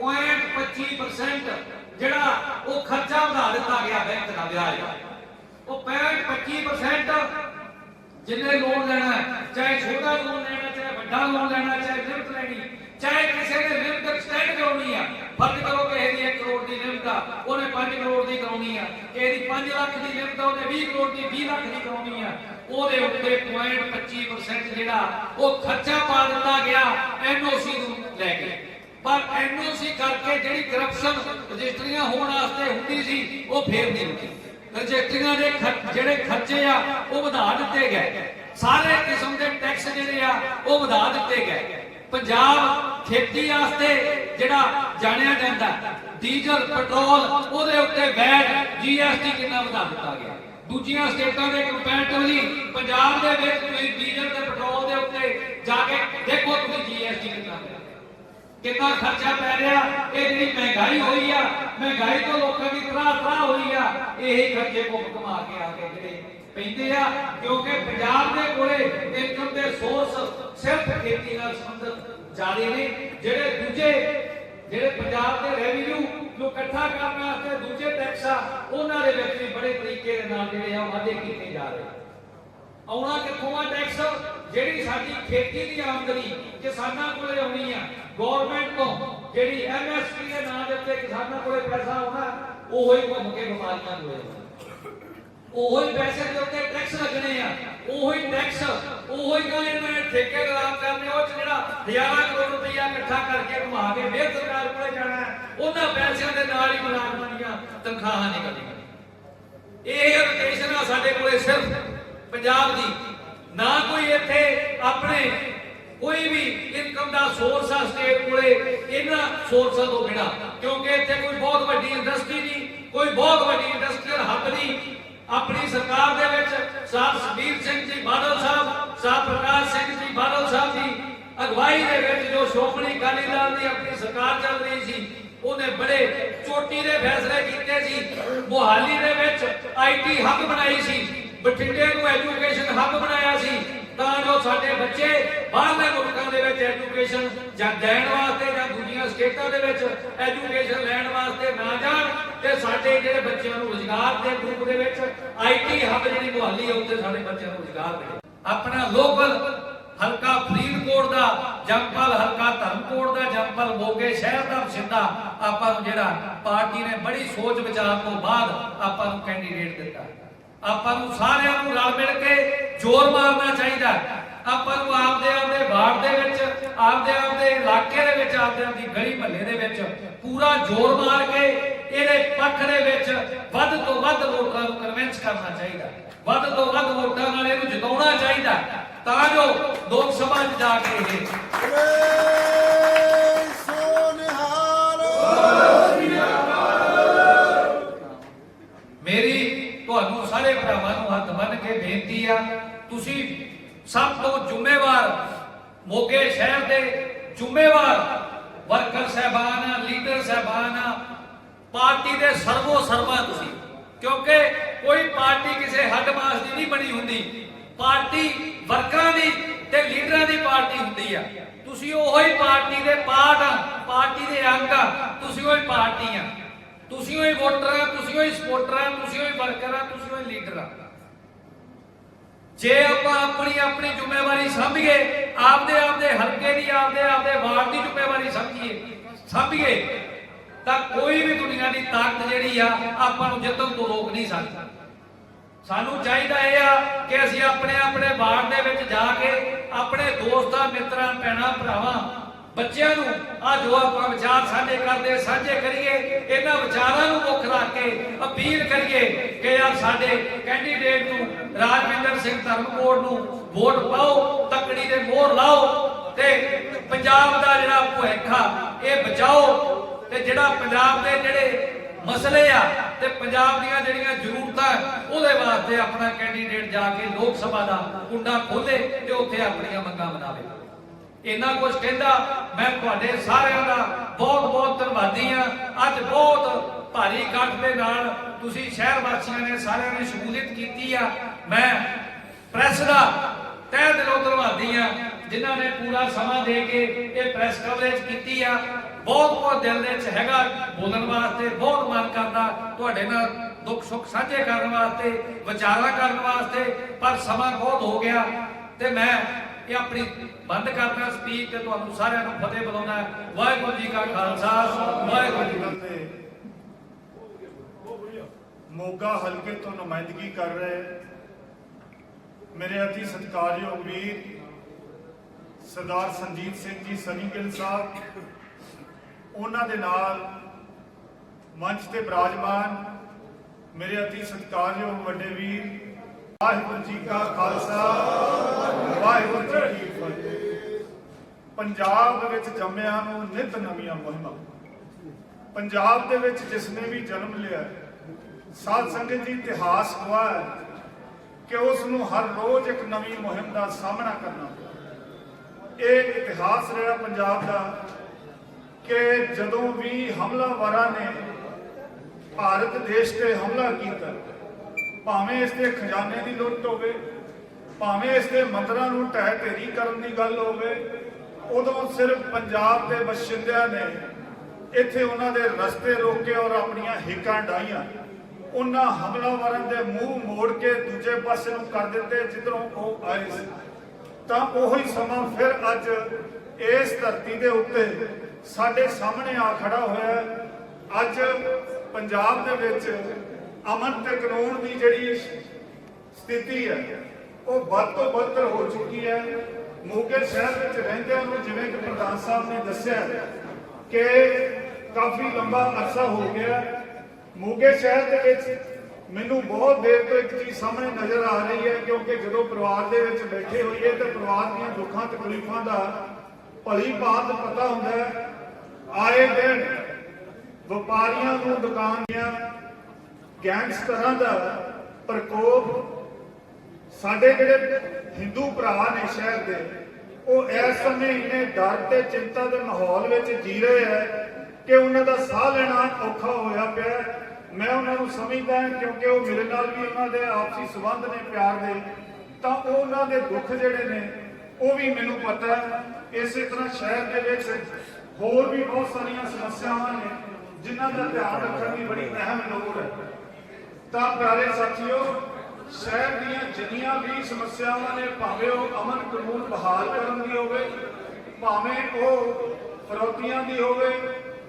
0.25% ਜਿਹੜਾ ਉਹ ਖਰਚਾ ਵਧਾ ਦਿੱਤਾ ਗਿਆ ਬੈਂਕ ਦਾ ਵਿਆਜ। ਉਹ 65-25% ਜਿੰਨੇ ਲੋਨ ਲੈਣਾ ਚਾਹੇ ਛੋਟਾ ਲੋਨ ਲੈਣਾ, ਚਾਹੇ ਵੱਡਾ ਲੋਨ ਲੈਣਾ, ਚਾਹੇ ਲਿਮਟ ਲੈਣੀ ਚਾਹੇ ਕਿਸੇ ਨੇ ਲਿਮਟ ਐਕਸਟੈਂਡ ਕਰਾਉਣੀ ਆ ਫ਼ਰਕ ਕਰੋ ਕਿ ਇਹਦੀ 1 ਕਰੋੜ ਦੀ ਲਿਮਟ ਆ ਉਹਨੇ 5 ਕਰੋੜ ਦੀ ਕਰਾਉਣੀ ਆ। ਇਹਦੀ 5 ਲੱਖ ਦੀ ਲਿਮਟ ਆ ਉਹਨੇ 20 ਕਰੋੜ ਦੀ 20 ਲੱਖ ਦੀ ਕਰਾਉਣੀ ਆ। ਉਹਦੇ ਉੱਤੇ 0.25% ਜਿਹੜਾ ਉਹ ਖਰਚਾ ਪਾ ਦਿੱਤਾ ਗਿਆ ਐਨਓਸੀ ਨੂੰ ਲੈ ਕੇ। ਪਰ ਐਨਓਸੀ ਕਰਕੇ ਜਿਹੜੀ ਕਰਪਸ਼ਨ ਰਜਿਸਟਰੀਆਂ ਹੋਣ ਵਾਸਤੇ ਹੁੰਦੀ ਸੀ, ਉਹ ਫੇਰ ਨਹੀਂ ਹੁੰਦੀ। ਰਜਿਸਟਰੀਆਂ ਦੇ ਜਿਹੜੇ ਖਰਚੇ ਆ, ਉਹ ਵਧਾ ਦਿੱਤੇ ਗਏ। ਸਾਰੇ ਕਿਸਮ ਦੇ ਟੈਕਸ ਜਿਹੜੇ ਆ, ਉਹ ਵਧਾ ਦਿੱਤੇ ਗਏ। ਪੰਜਾਬ ਖੇਤੀ ਵਾਸਤੇ ਜਿਹੜਾ ਜਾਣਿਆ ਜਾਂਦਾ ਡੀਜ਼ਲ, ਪੈਟਰੋਲ, ਉਹਦੇ ਉੱਤੇ ਵੈਟ ਜੀਐਸਟੀ ਕਿੰਨਾ ਵਧਾ ਦਿੱਤਾ ਗਿਆ। ਦੂਜੀਆਂ ਸਟੇਟਾਂ ਦੇ ਕੰਪੈਰੀਟਿਵਲੀ ਪੰਜਾਬ ਦੇ ਵਿੱਚ ਤੁਸੀਂ ਡੀਜ਼ਲ ਤੇ ਪੈਟਰੋਲ ਦੇ ਉੱਤੇ ਜਾ ਕੇ ਦੇਖੋ ਤੁਸੀਂ ਜੀਐਸਟੀ ਕਿੰਨਾ ਕਿੰਨਾ ਖਰਚਾ ਪੈ ਰਿਹਾ, ਇਹ ਜਿਹੜੀ ਮਹਿੰਗਾਈ ਹੋਈ ਆ, ਮਹਿੰਗਾਈ ਤੋਂ ਲੋਕਾਂ ਦੀ ਤਰਾਹ ਤਰਾਹ ਹੋਈ ਆ, ਇਹ ਖਰਚੇ ਕੋ ਕਮਾ ਕੇ ਆ ਕੇ ਜਿਹੜੇ ਪੈਂਦੇ ਆ, ਕਿਉਂਕਿ ਪੰਜਾਬ ਦੇ ਕੋਲੇ ਇਨਕਮ ਦੇ ਸੋਰਸ ਸਿਰਫ ਖੇਤੀ ਨਾਲ ਸੰਬੰਧਿਤ ਜ਼ਿਆਦੇ ਨੇ ਜਿਹੜੇ ਦੂਜੇ, ਜਿਹੜੇ ਪੰਜਾਬ ਦੇ ਰੈਵਨਿਊ ਨੂੰ ਇਕੱਠਾ ਕਰਨ ਵਾਸਤੇ ਦੂਜੇ ਟੈਕਸ ਆ, ਉਹਨਾਂ ਦੇ ਵਿੱਚ ਵੀ ਬੜੇ ਤਰੀਕੇ ਦੇ ਨਾਲ ਜਿਹੜੇ ਆ ਵਾਧੇ ਕੀਤੇ ਜਾ ਰਹੇ ਆਉਣਾ ਕਿੱਥੋਂ ਆ ਟੈਕਸ ਜਿਹੜੀ ਸਾਡੀ ਖੇਤੀ ਦੀ ਆਮਦਨੀ ਕਿਸਾਨਾਂ ਕੋਲੇ ਆਉਣੀ ਆ ਗਵਰਨਮੈਂਟ ਤੋਂ, ਜਿਹੜੀ ਐਮਐਸਪੀ ਦੇ ਨਾਂ ਦੇ ਉੱਤੇ ਕਿਸਾਨਾਂ ਕੋਲੇ ਪੈਸਾ ਆਉਣਾ ਉਹ ਹੀ ਘੁੰਮ ਕੇ ਬਿਮਾਰੀਆਂ ਨੂੰ ਆਉਣਾ ਉਹੋ ਹੀ ਪੈਸੇ ਦੇ ਉੱਤੇ ਟੈਕਸ ਲੱਗਣੇ ਆ। ਉਹੋ ਹੀ ਟੈਕਸ ਉਹੋ ਹੀ ਕਹਿੰਦੇ ਇਹਨਾਂ ਨੇ ਠੇਕੇ ਦਲਾਮ ਕਰਨੇ, ਉਹ ਜਿਹੜਾ ਹਜ਼ਾਰਾਂ ਕਰੋੜ ਰੁਪਈਆ ਇਕੱਠਾ ਕਰਕੇ ਘੁਮਾ ਕੇ ਫੇਰ ਸਰਕਾਰ ਕੋਲੇ ਜਾਣਾ ਉਹਨਾਂ ਪੈਸਿਆਂ ਦੇ ਨਾਲ ਹੀ ਮੁਲਾਜ਼ਮਾਂ ਦੀਆਂ ਤਨਖਾਹਾਂ ਨਿਕਲਦੀਆਂ ਇਹ ਰੋਟੇਸ਼ਨ ਆ ਸਾਡੇ ਕੋਲੇ ਸਿਰਫ ਪੰਜਾਬ ਦੀ, ਨਾ ਕੋਈ ਇੱਥੇ ਆਪਣੇ ਕੋਈ ਵੀ ਇਨਕਮ ਦਾ ਸੋਰਸ ਆ ਸਟੇਟ ਕੋਲੇ, ਇਹਨਾਂ ਸੋਰਸਾਂ ਤੋਂ ਬਿਨਾ। ਕਿਉਂਕਿ ਇੱਥੇ ਕੋਈ ਬਹੁਤ ਵੱਡੀ ਇੰਡਸਟਰੀ ਨਹੀਂ, ਕੋਈ ਬਹੁਤ ਵੱਡੀ ਇੰਡਸਟਰੀਅਲ ਹੱਬ ਨਹੀਂ ਆਪਣੀ ਸਰਕਾਰ ਦੇ ਵਿੱਚ ਸਾਹ ਸੁਖਬੀਰ ਸਿੰਘ ਜੀ ਬਾਦਲ ਸਾਹਿਬ ਸਾਹ ਪ੍ਰਕਾਸ਼ ਸਿੰਘ ਜੀ ਬਾਦਲ ਸਾਹਿਬ ਦੀ ਅਗਵਾਈ ਦੇ ਵਿੱਚ ਜੋ ਸ਼੍ਰੋਮਣੀ ਅਕਾਲੀ ਦਲ ਦੀ ਆਪਣੀ ਸਰਕਾਰ ਚੱਲ ਰਹੀ ਸੀ, ਉਹਨੇ ਬੜੇ ਚੋਟੀ ਦੇ ਫੈਸਲੇ ਕੀਤੇ ਸੀ। ਮੋਹਾਲੀ ਦੇ ਵਿੱਚ ਆਈਟੀ ਹੱਬ ਬਣਾਈ ਸੀ, ਬਠਿੰਡੇ ਨੂੰ ਐਜੂਕੇਸ਼ਨ ਹੱਬ ਬਣਾਇਆ ਸੀ। ਤਾਂ ਜੋ ਸਾਡੇ ਬੱਚੇ ਬਾਹਰਲੇ ਮੁਲਕਾਂ ਦੇ ਵਿੱਚ ਐਜੂਕੇਸ਼ਨ ਜਾਂ ਦੇਣ ਵਾਸਤੇ ਜਾਂ ਦੂਜੀਆਂ ਸਟੇਟਾਂ ਦੇ ਵਿੱਚ ਐਜੂਕੇਸ਼ਨ ਲੈਣ ਵਾਸਤੇ ਨਾ ਜਾਣ ਤੇ ਸਾਡੇ ਜਿਹੜੇ ਬੱਚਿਆਂ ਨੂੰ ਰੋਜ਼ਗਾਰ ਦੇ ਗਰੁੱਪ ਦੇ ਵਿੱਚ ਆਈਟੀ ਹੱਬ ਜਿਹੜੀ ਮੁਹਾਲੀ ਹੈ ਉੱਥੇ ਸਾਡੇ ਬੱਚਿਆਂ ਨੂੰ ਰੋਜ਼ਗਾਰ ਮਿਲੇ। ਆਪਣਾ ਲੋਕਲ ਹਲਕਾ ਫਰੀਦਕੋਟ ਦਾ ਜੰਪਲ ਹਲਕਾ ਧਰਮਕੋਟ ਦਾ ਜੰਪਲ ਮੋਗੇ ਸ਼ਹਿਰ ਦਾ ਵਸਿੰਦਾ, ਆਪਾਂ ਨੂੰ ਜਿਹੜਾ ਪਾਰਟੀ ਨੇ ਬੜੀ ਸੋਚ ਵਿਚਾਰ ਤੋਂ ਬਾਅਦ ਆਪਾਂ ਨੂੰ ਕੈਂਡੀਡੇਟ ਦਿੱਤਾ। ਆਪਾਂ ਨੂੰ ਸਾਰਿਆਂ ਨੂੰ ਰਲ ਮਿਲ ਕੇ ਜ਼ੋਰ ਮਾਰਨਾ ਚਾਹੀਦਾ ਆਪਾਂ ਨੂੰ ਆਪਦੇ ਆਪਦੇ ਵਾਰਡ ਦੇ ਵਿੱਚ, ਆਪਦੇ ਆਪਦੇ ਇਲਾਕੇ ਦੇ ਵਿੱਚ, ਆਪਦੇ ਆਪਦੀ ਗਲੀ ਮਹੱਲੇ ਦੇ ਵਿੱਚ ਪੂਰਾ ਜ਼ੋਰ ਮਾਰ ਕੇ ਇਹਦੇ ਪੱਖ ਦੇ ਵਿੱਚ ਵੱਧ ਤੋਂ ਵੱਧ ਲੋਕਾਂ ਨੂੰ ਕਨਵਿੰਸ ਕਰਨਾ ਚਾਹੀਦਾ ਵੱਧ ਤੋਂ ਵੱਧ ਵੋਟਾਂ ਨਾਲ ਇਹਨੂੰ ਜਿਤਾਉਣਾ ਚਾਹੀਦਾ ਤਾਂ ਜੋ ਲੋਕ ਸਭਾ 'ਚ ਜਾ ਕੇ ਇਹ ਆ। ਤੁਸੀਂ ਸਭ ਤੋਂ ਜ਼ਿੰਮੇਵਾਰ ਮੋਗੇ ਸ਼ਹਿਰ ਦੇ ਜ਼ਿੰਮੇਵਾਰ ਵਰਕਰ ਸਹਿਬਾਨ ਆ, ਲੀਡਰ ਸਹਿਬਾਨ ਆ। ਪਾਰਟੀ ਦੇ ਸਰਵੋ ਸਰਵਾ ਤੁਸੀਂ। ਕਿਉਂਕਿ ਕੋਈ ਪਾਰਟੀ ਕਿਸੇ ਹੱਡ ਮਾਸ ਦੀ ਨਹੀਂ ਬਣੀ ਹੁੰਦੀ। ਪਾਰਟੀ ਵਰਕਰਾਂ ਦੀ ਤੇ ਲੀਡਰਾਂ ਦੀ ਪਾਰਟੀ ਹੁੰਦੀ ਆ। ਤੁਸੀਂ ਉਹੋ ਹੀ ਪਾਰਟੀ ਦੇ ਪਾਰਟ ਆ, ਪਾਰਟੀ ਦੇ ਅੰਗ ਆ। ਤੁਸੀਂ ਉਹੀ ਪਾਰਟੀ ਆ। ਤੁਸੀਂ ਉਹੀ ਵੋਟਰ ਆ, ਤੁਸੀਂ ਉਹੀ ਸਪੋਰਟਰ ਆ, ਤੁਸੀਂ ਉਹੀ ਵਰਕਰ ਆ, ਤੁਸੀਂ ਉਹੀ ਲੀਡਰ ਆ। ਜੇ ਆਪਾਂ ਆਪਣੀ ਆਪਣੀ ਜ਼ਿੰਮੇਵਾਰੀ ਸਮਝੀਏ, ਆਪਦੇ ਆਪਦੇ ਹਲਕੇ ਦੀ, ਆਪਦੇ ਆਪਦੇ ਵਾਰਡ ਦੀ ਜ਼ਿੰਮੇਵਾਰੀ ਸਮਝੀਏ ਸਮਝੀਏ, ਤਾਂ ਕੋਈ ਵੀ ਦੁਨੀਆ ਦੀ ਤਾਕਤ ਜਿਹੜੀ ਆ, ਆਪਾਂ ਨੂੰ ਜਿੱਤਣ ਤੋਂ ਰੋਕ ਨਹੀਂ ਸਕਦੀ। ਸਾਨੂੰ ਚਾਹੀਦਾ ਇਹ ਆ ਕਿ ਅਸੀਂ ਆਪਣੇ ਆਪਣੇ ਵਾਰਡ ਦੇ ਵਿੱਚ ਜਾ ਕੇ ਆਪਣੇ ਦੋਸਤਾਂ, ਮਿੱਤਰਾਂ, ਭੈਣਾਂ, ਭਰਾਵਾਂ ਬੱਚਿਆਂ ਨੂੰ ਆ ਜੋ ਆਪਾਂ ਵਿਚਾਰ ਸਾਂਝੇ ਕਰਦੇ, ਸਾਂਝੇ ਕਰੀਏ, ਇਹਨਾਂ ਵਿਚਾਰਾਂ ਨੂੰ ਮੁੱਖ ਰੱਖ ਕੇ ਅਪੀਲ ਕਰੀਏ ਕਿ ਯਾਰ ਸਾਡੇ ਕੈਂਡੀਡੇਟ ਨੂੰ, ਰਾਜਵਿੰਦਰ ਸਿੰਘ ਧਰਮਕੋਟ ਨੂੰ ਵੋਟ ਪਾਓ, ਤਕੜੀ ਦੇ ਮੋਹਰ ਲਾਓ ਤੇ ਪੰਜਾਬ ਦਾ ਜਿਹੜਾ ਭੁੱਖ ਆ, ਇਹ ਬਚਾਓ ਤੇ ਜਿਹੜਾ ਪੰਜਾਬ ਦੇ ਜਿਹੜੇ ਮਸਲੇ ਆ ਤੇ ਪੰਜਾਬ ਦੀਆਂ ਜਿਹੜੀਆਂ ਜ਼ਰੂਰਤਾਂ ਉਹਦੇ ਵਾਸਤੇ ਆਪਣਾ ਕੈਂਡੀਡੇਟ ਜਾ ਕੇ ਲੋਕ ਸਭਾ ਦਾ ਕੁੰਡਾ ਖੋਲੇ ਤੇ ਉੱਥੇ ਆਪਣੀਆਂ ਮੰਗਾਂ ਮਨਾਵੇ। ਇੰਨਾ ਕੁਝ ਕਹਿੰਦਾ, ਮੈਂ ਤੁਹਾਡੇ ਸਾਰਿਆਂ ਦਾ ਬਹੁਤ ਬਹੁਤ ਧੰਨਵਾਦੀ ਆ ਅੱਜ ਬਹੁਤ ਭਾਰੀ ਇਕੱਠ ਦੇ ਨਾਲ ਤੁਸੀਂ ਸ਼ਹਿਰ ਵਾਸੀਆਂ ਨੇ ਸਾਰਿਆਂ ਨੇ ਸ਼ਮੂਲੀਅਤ ਕੀਤੀ ਆ। ਮੈਂ ਪ੍ਰੈਸ ਦਾ ਤਹਿ ਦਿਲੋਂ ਧੰਨਵਾਦੀ ਆ ਜਿਨ੍ਹਾਂ ਨੇ ਪੂਰਾ ਸਮਾਂ ਦੇ ਕੇ ਇਹ ਪ੍ਰੈਸ ਕਵਰੇਜ ਕੀਤੀ ਆ। ਬਹੁਤ ਬਹੁਤ ਦਿਲ ਦੇ ਵਿੱਚ ਹੈਗਾ ਬੋਲਣ ਵਾਸਤੇ, ਬਹੁਤ ਮਨ ਕਰਦਾ ਤੁਹਾਡੇ ਨਾਲ ਦੁੱਖ ਸੁੱਖ ਸਾਂਝੇ ਕਰਨ ਵਾਸਤੇ, ਵਿਚਾਰਾਂ ਕਰਨ ਵਾਸਤੇ, ਪਰ ਸਮਾਂ ਬਹੁਤ ਹੋ ਗਿਆ ਤੇ ਮੈਂ ਇਹ ਆਪਣੀ ਬੰਦ ਕਰਦਾ ਸਪੀਚ ਤੇ ਤੁਹਾਨੂੰ ਸਾਰਿਆਂ ਨੂੰ ਫਤਿਹ ਬੁਲਾਉਣਾ ਵਾਹਿਗੁਰੂ ਜੀ ਕਾ ਖਾਲਸਾ, ਵਾਹਿਗੁਰੂ ਜੀ ਕੀ ਫਤਿਹ। ਮੋਗਾ ਹਲਕੇ ਤੋਂ ਨੁਮਾਇੰਦਗੀ ਕਰ ਰਹੇ ਮੇਰੇ ਅਤੀ ਸਤਿਕਾਰਯੋਗ ਵੀਰ ਸਰਦਾਰ ਸੰਜੀਤ ਸਿੰਘ ਜੀ ਸਨੀ ਗਿੱਲ ਸਾਹਿਬ, ਉਹਨਾਂ ਦੇ ਨਾਲ ਮੰਚ ਤੇ ਬਰਾਜਮਾਨ ਮੇਰੇ ਅਤੀ ਸਤਿਕਾਰਯੋਗ ਵੱਡੇ ਵੀਰ ਵਾਹਿਗੁਰੂ ਜੀ ਕਾ ਖਾਲਸਾ, ਵਾਹਿਗੁਰੂ ਜੀ ਕੀ ਫਤਿਹ। ਪੰਜਾਬ ਦੇ ਵਿੱਚ ਜੰਮਿਆਂ ਨੂੰ ਨਿਤ ਨਵੀਆਂ ਮੁਹਿੰਮਾਂ। ਪੰਜਾਬ ਦੇ ਵਿੱਚ ਜਿਸ ਨੇ ਵੀ ਜਨਮ ਲਿਆ, ਸਾਧ ਸੰਗਤ ਜੀ ਇਤਿਹਾਸ ਗਵਾਹ ਹੈ ਕਿ ਉਸ ਨੂੰ ਹਰ ਰੋਜ਼ ਇੱਕ ਨਵੀਂ ਮੁਹਿੰਮ ਦਾ ਸਾਹਮਣਾ ਕਰਨਾ ਪਿਆ ਇਹ ਇਤਿਹਾਸ ਰਿਹਾ ਪੰਜਾਬ ਦਾ ਕਿ ਜਦੋਂ ਵੀ ਹਮਲਾਵਰਾਂ ਨੇ ਭਾਰਤ ਦੇਸ਼ ਤੇ ਹਮਲਾ ਕੀਤਾ ਭਾਵੇਂ ਇਸ ਦੇ ਖਜ਼ਾਨੇ ਦੀ ਲੁੱਟ ਹੋਵੇ, ਭਾਵੇਂ ਇਸ ਦੇ ਮੰਦਰਾਂ ਨੂੰ ਢਹਿ ਢੇਰੀ ਕਰਨ ਦੀ ਗੱਲ ਹੋਵੇ, ਉਦੋਂ ਸਿਰਫ ਪੰਜਾਬ ਦੇ ਬਸ਼ਿੰਦਿਆਂ ਨੇ ਇੱਥੇ ਉਹਨਾਂ ਦੇ ਰਸਤੇ ਰੋਕੇ ਔਰ ਆਪਣੀਆਂ ਹਿੱਕਾਂ ਡਾਈਆਂ ਉਹਨਾਂ ਹਮਲਾਵਰਾਂ ਦੇ ਮੂੰਹ ਮੋੜ ਕੇ ਦੂਜੇ ਪਾਸੇ ਨੂੰ ਕਰ ਦਿੱਤੇ ਜਿੱਧਰੋਂ ਉਹ ਆਏ ਸੀ। ਤਾਂ ਉਹੀ ਸਮਾਂ ਫਿਰ ਅੱਜ ਇਸ ਧਰਤੀ ਦੇ ਉੱਤੇ ਸਾਡੇ ਸਾਹਮਣੇ ਆ ਖੜਾ ਹੋਇਆ ਅੱਜ ਪੰਜਾਬ ਦੇ ਵਿੱਚ ਅਮਨ ਤੇ ਕਾਨੂੰਨ ਦੀ ਜਿਹੜੀ ਸਥਿਤੀ ਹੈ, ਉਹ ਵੱਧ ਤੋਂ ਬਦਤਰ ਹੋ ਚੁੱਕੀ ਹੈ। ਮੋਗੇ ਸ਼ਹਿਰ ਵਿੱਚ ਰਹਿੰਦਿਆਂ ਨੂੰ ਜਿਵੇਂ ਕਿ ਪ੍ਰਧਾਨ ਸਾਹਿਬ ਨੇ ਦੱਸਿਆ ਕਿ ਕਾਫੀ ਲੰਬਾ ਅਰਸਾ ਹੋ ਗਿਆ। ਮੋਗੇ ਸ਼ਹਿਰ ਦੇ ਵਿੱਚ ਮੈਨੂੰ ਬਹੁਤ ਦੇਰ ਤੋਂ ਇੱਕ ਚੀਜ਼ ਸਾਹਮਣੇ ਨਜ਼ਰ ਆ ਰਹੀ ਹੈ, ਕਿਉਂਕਿ ਜਦੋਂ ਪਰਿਵਾਰ ਦੇ ਵਿੱਚ ਬੈਠੇ ਹੋਈਏ ਤੇ ਪਰਿਵਾਰ ਦੀਆਂ ਦੁੱਖਾਂ, ਤਕਲੀਫਾਂ ਦਾ ਭਲੀ ਬਾਤ ਪਤਾ ਹੁੰਦਾ ਹੈ। ਆਏ ਦਿਨ ਵਪਾਰੀਆਂ ਨੂੰ ਦੁਕਾਨ ਦੀਆਂ ਗੈਂਗਸਟਰਾਂ ਦਾ ਪ੍ਰਕੋਪ ਸਾਡੇ ਜਿਹੜੇ ਹਿੰਦੂ ਭਰਾ ਨੇ ਸ਼ਹਿਰ ਦੇ, ਉਹ ਇਸ ਸਮੇਂ ਇੰਨੇ ਡਰ ਤੇ ਚਿੰਤਾ ਦੇ ਮਾਹੌਲ ਵਿੱਚ ਜੀ ਰਹੇ ਹੈ ਕਿ ਉਹਨਾਂ ਦਾ ਸਾਹ ਲੈਣਾ ਔਖਾ ਹੋਇਆ ਪਿਆ ਮੈਂ ਉਹਨਾਂ ਨੂੰ ਸਮਝਦਾ ਕਿਉਂਕਿ ਉਹ ਮੇਰੇ ਨਾਲ ਵੀ ਉਹਨਾਂ ਦੇ ਆਪਸੀ ਸਬੰਧ ਨੇ ਪਿਆਰ ਦੇ, ਤਾਂ ਉਹਨਾਂ ਦੇ ਦੁੱਖ ਜਿਹੜੇ ਨੇ, ਉਹ ਵੀ ਮੈਨੂੰ ਪਤਾ ਹੈ। ਇਸੇ ਤਰ੍ਹਾਂ ਸ਼ਹਿਰ ਦੇ ਵਿੱਚ ਹੋਰ ਵੀ ਬਹੁਤ ਸਾਰੀਆਂ ਸਮੱਸਿਆਵਾਂ ਨੇ, ਜਿਨ੍ਹਾਂ ਦਾ ਧਿਆਨ ਰੱਖਣ ਦੀ ਬੜੀ ਅਹਿਮ ਲੋੜ ਤਾਂ ਪਿਆਰੇ ਸਾਥੀਓ, ਸ਼ਹਿਰ ਦੀਆਂ ਜਿੰਨੀਆਂ ਵੀ ਸਮੱਸਿਆਵਾਂ ਨੇ, ਭਾਵੇਂ ਉਹ ਅਮਨ ਕਾਨੂੰਨ ਬਹਾਲ ਕਰਨ ਦੀ ਹੋਵੇ, ਭਾਵੇਂ ਉਹ ਫਰੋਤੀਆਂ ਦੀ ਹੋਵੇ,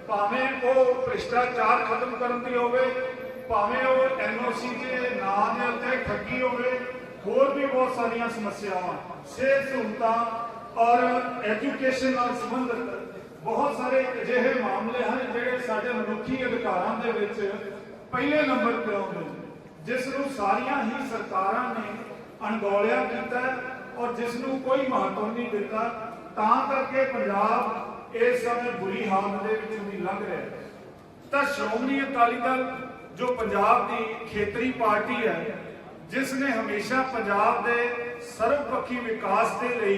ਭਾਵੇਂ ਉਹ ਭ੍ਰਿਸ਼ਟਾਚਾਰ ਖਤਮ ਕਰਨ ਦੀ ਹੋਵੇ, ਭਾਵੇਂ ਉਹ ਐਨਓਸੀ ਦੇ ਨਾਂ ਦੇ ਉੱਤੇ ਠੱਗੀ ਹੋਵੇ, ਹੋਰ ਵੀ ਬਹੁਤ ਸਾਰੀਆਂ ਸਮੱਸਿਆਵਾਂ। ਸਿਹਤ, ਸਹੂਲਤਾਂ ਔਰ ਐਜੂਕੇਸ਼ਨ ਨਾਲ ਸੰਬੰਧਿਤ ਬਹੁਤ ਸਾਰੇ ਅਜਿਹੇ ਮਾਮਲੇ ਹਨ ਜਿਹੜੇ ਸਾਡੇ ਮਨੁੱਖੀ ਅਧਿਕਾਰਾਂ ਦੇ ਵਿੱਚ ਪਹਿਲੇ ਨੰਬਰ ਤੇ ਆਉਂਦੇ। ਜਿਸ ਨੂੰ ਸਾਰੀਆਂ ਹੀ ਸਰਕਾਰਾਂ ਨੇ ਅਣਗੌਲਿਆ ਕੀਤਾ ਔਰ ਜਿਸ ਨੂੰ ਕੋਈ ਮਹੱਤਵ ਨਹੀਂ ਦਿੱਤਾ, ਤਾਂ ਕਰਕੇ ਪੰਜਾਬ ਇਸ ਸਮੇਂ ਬੁਰੀ ਹਾਲਤ ਦੇ ਵਿੱਚ ਵੀ ਲੰਘ ਰਿਹਾ ਹੈ। ਤਾਂ ਸ਼੍ਰੋਮਣੀ ਅਕਾਲੀ ਦਲ, ਜੋ ਪੰਜਾਬ ਦੀ ਖੇਤਰੀ ਪਾਰਟੀ ਹੈ, ਜਿਸ ਨੇ ਹਮੇਸ਼ਾ ਪੰਜਾਬ ਦੇ ਸਰਵਪੱਖੀ ਵਿਕਾਸ ਦੇ ਲਈ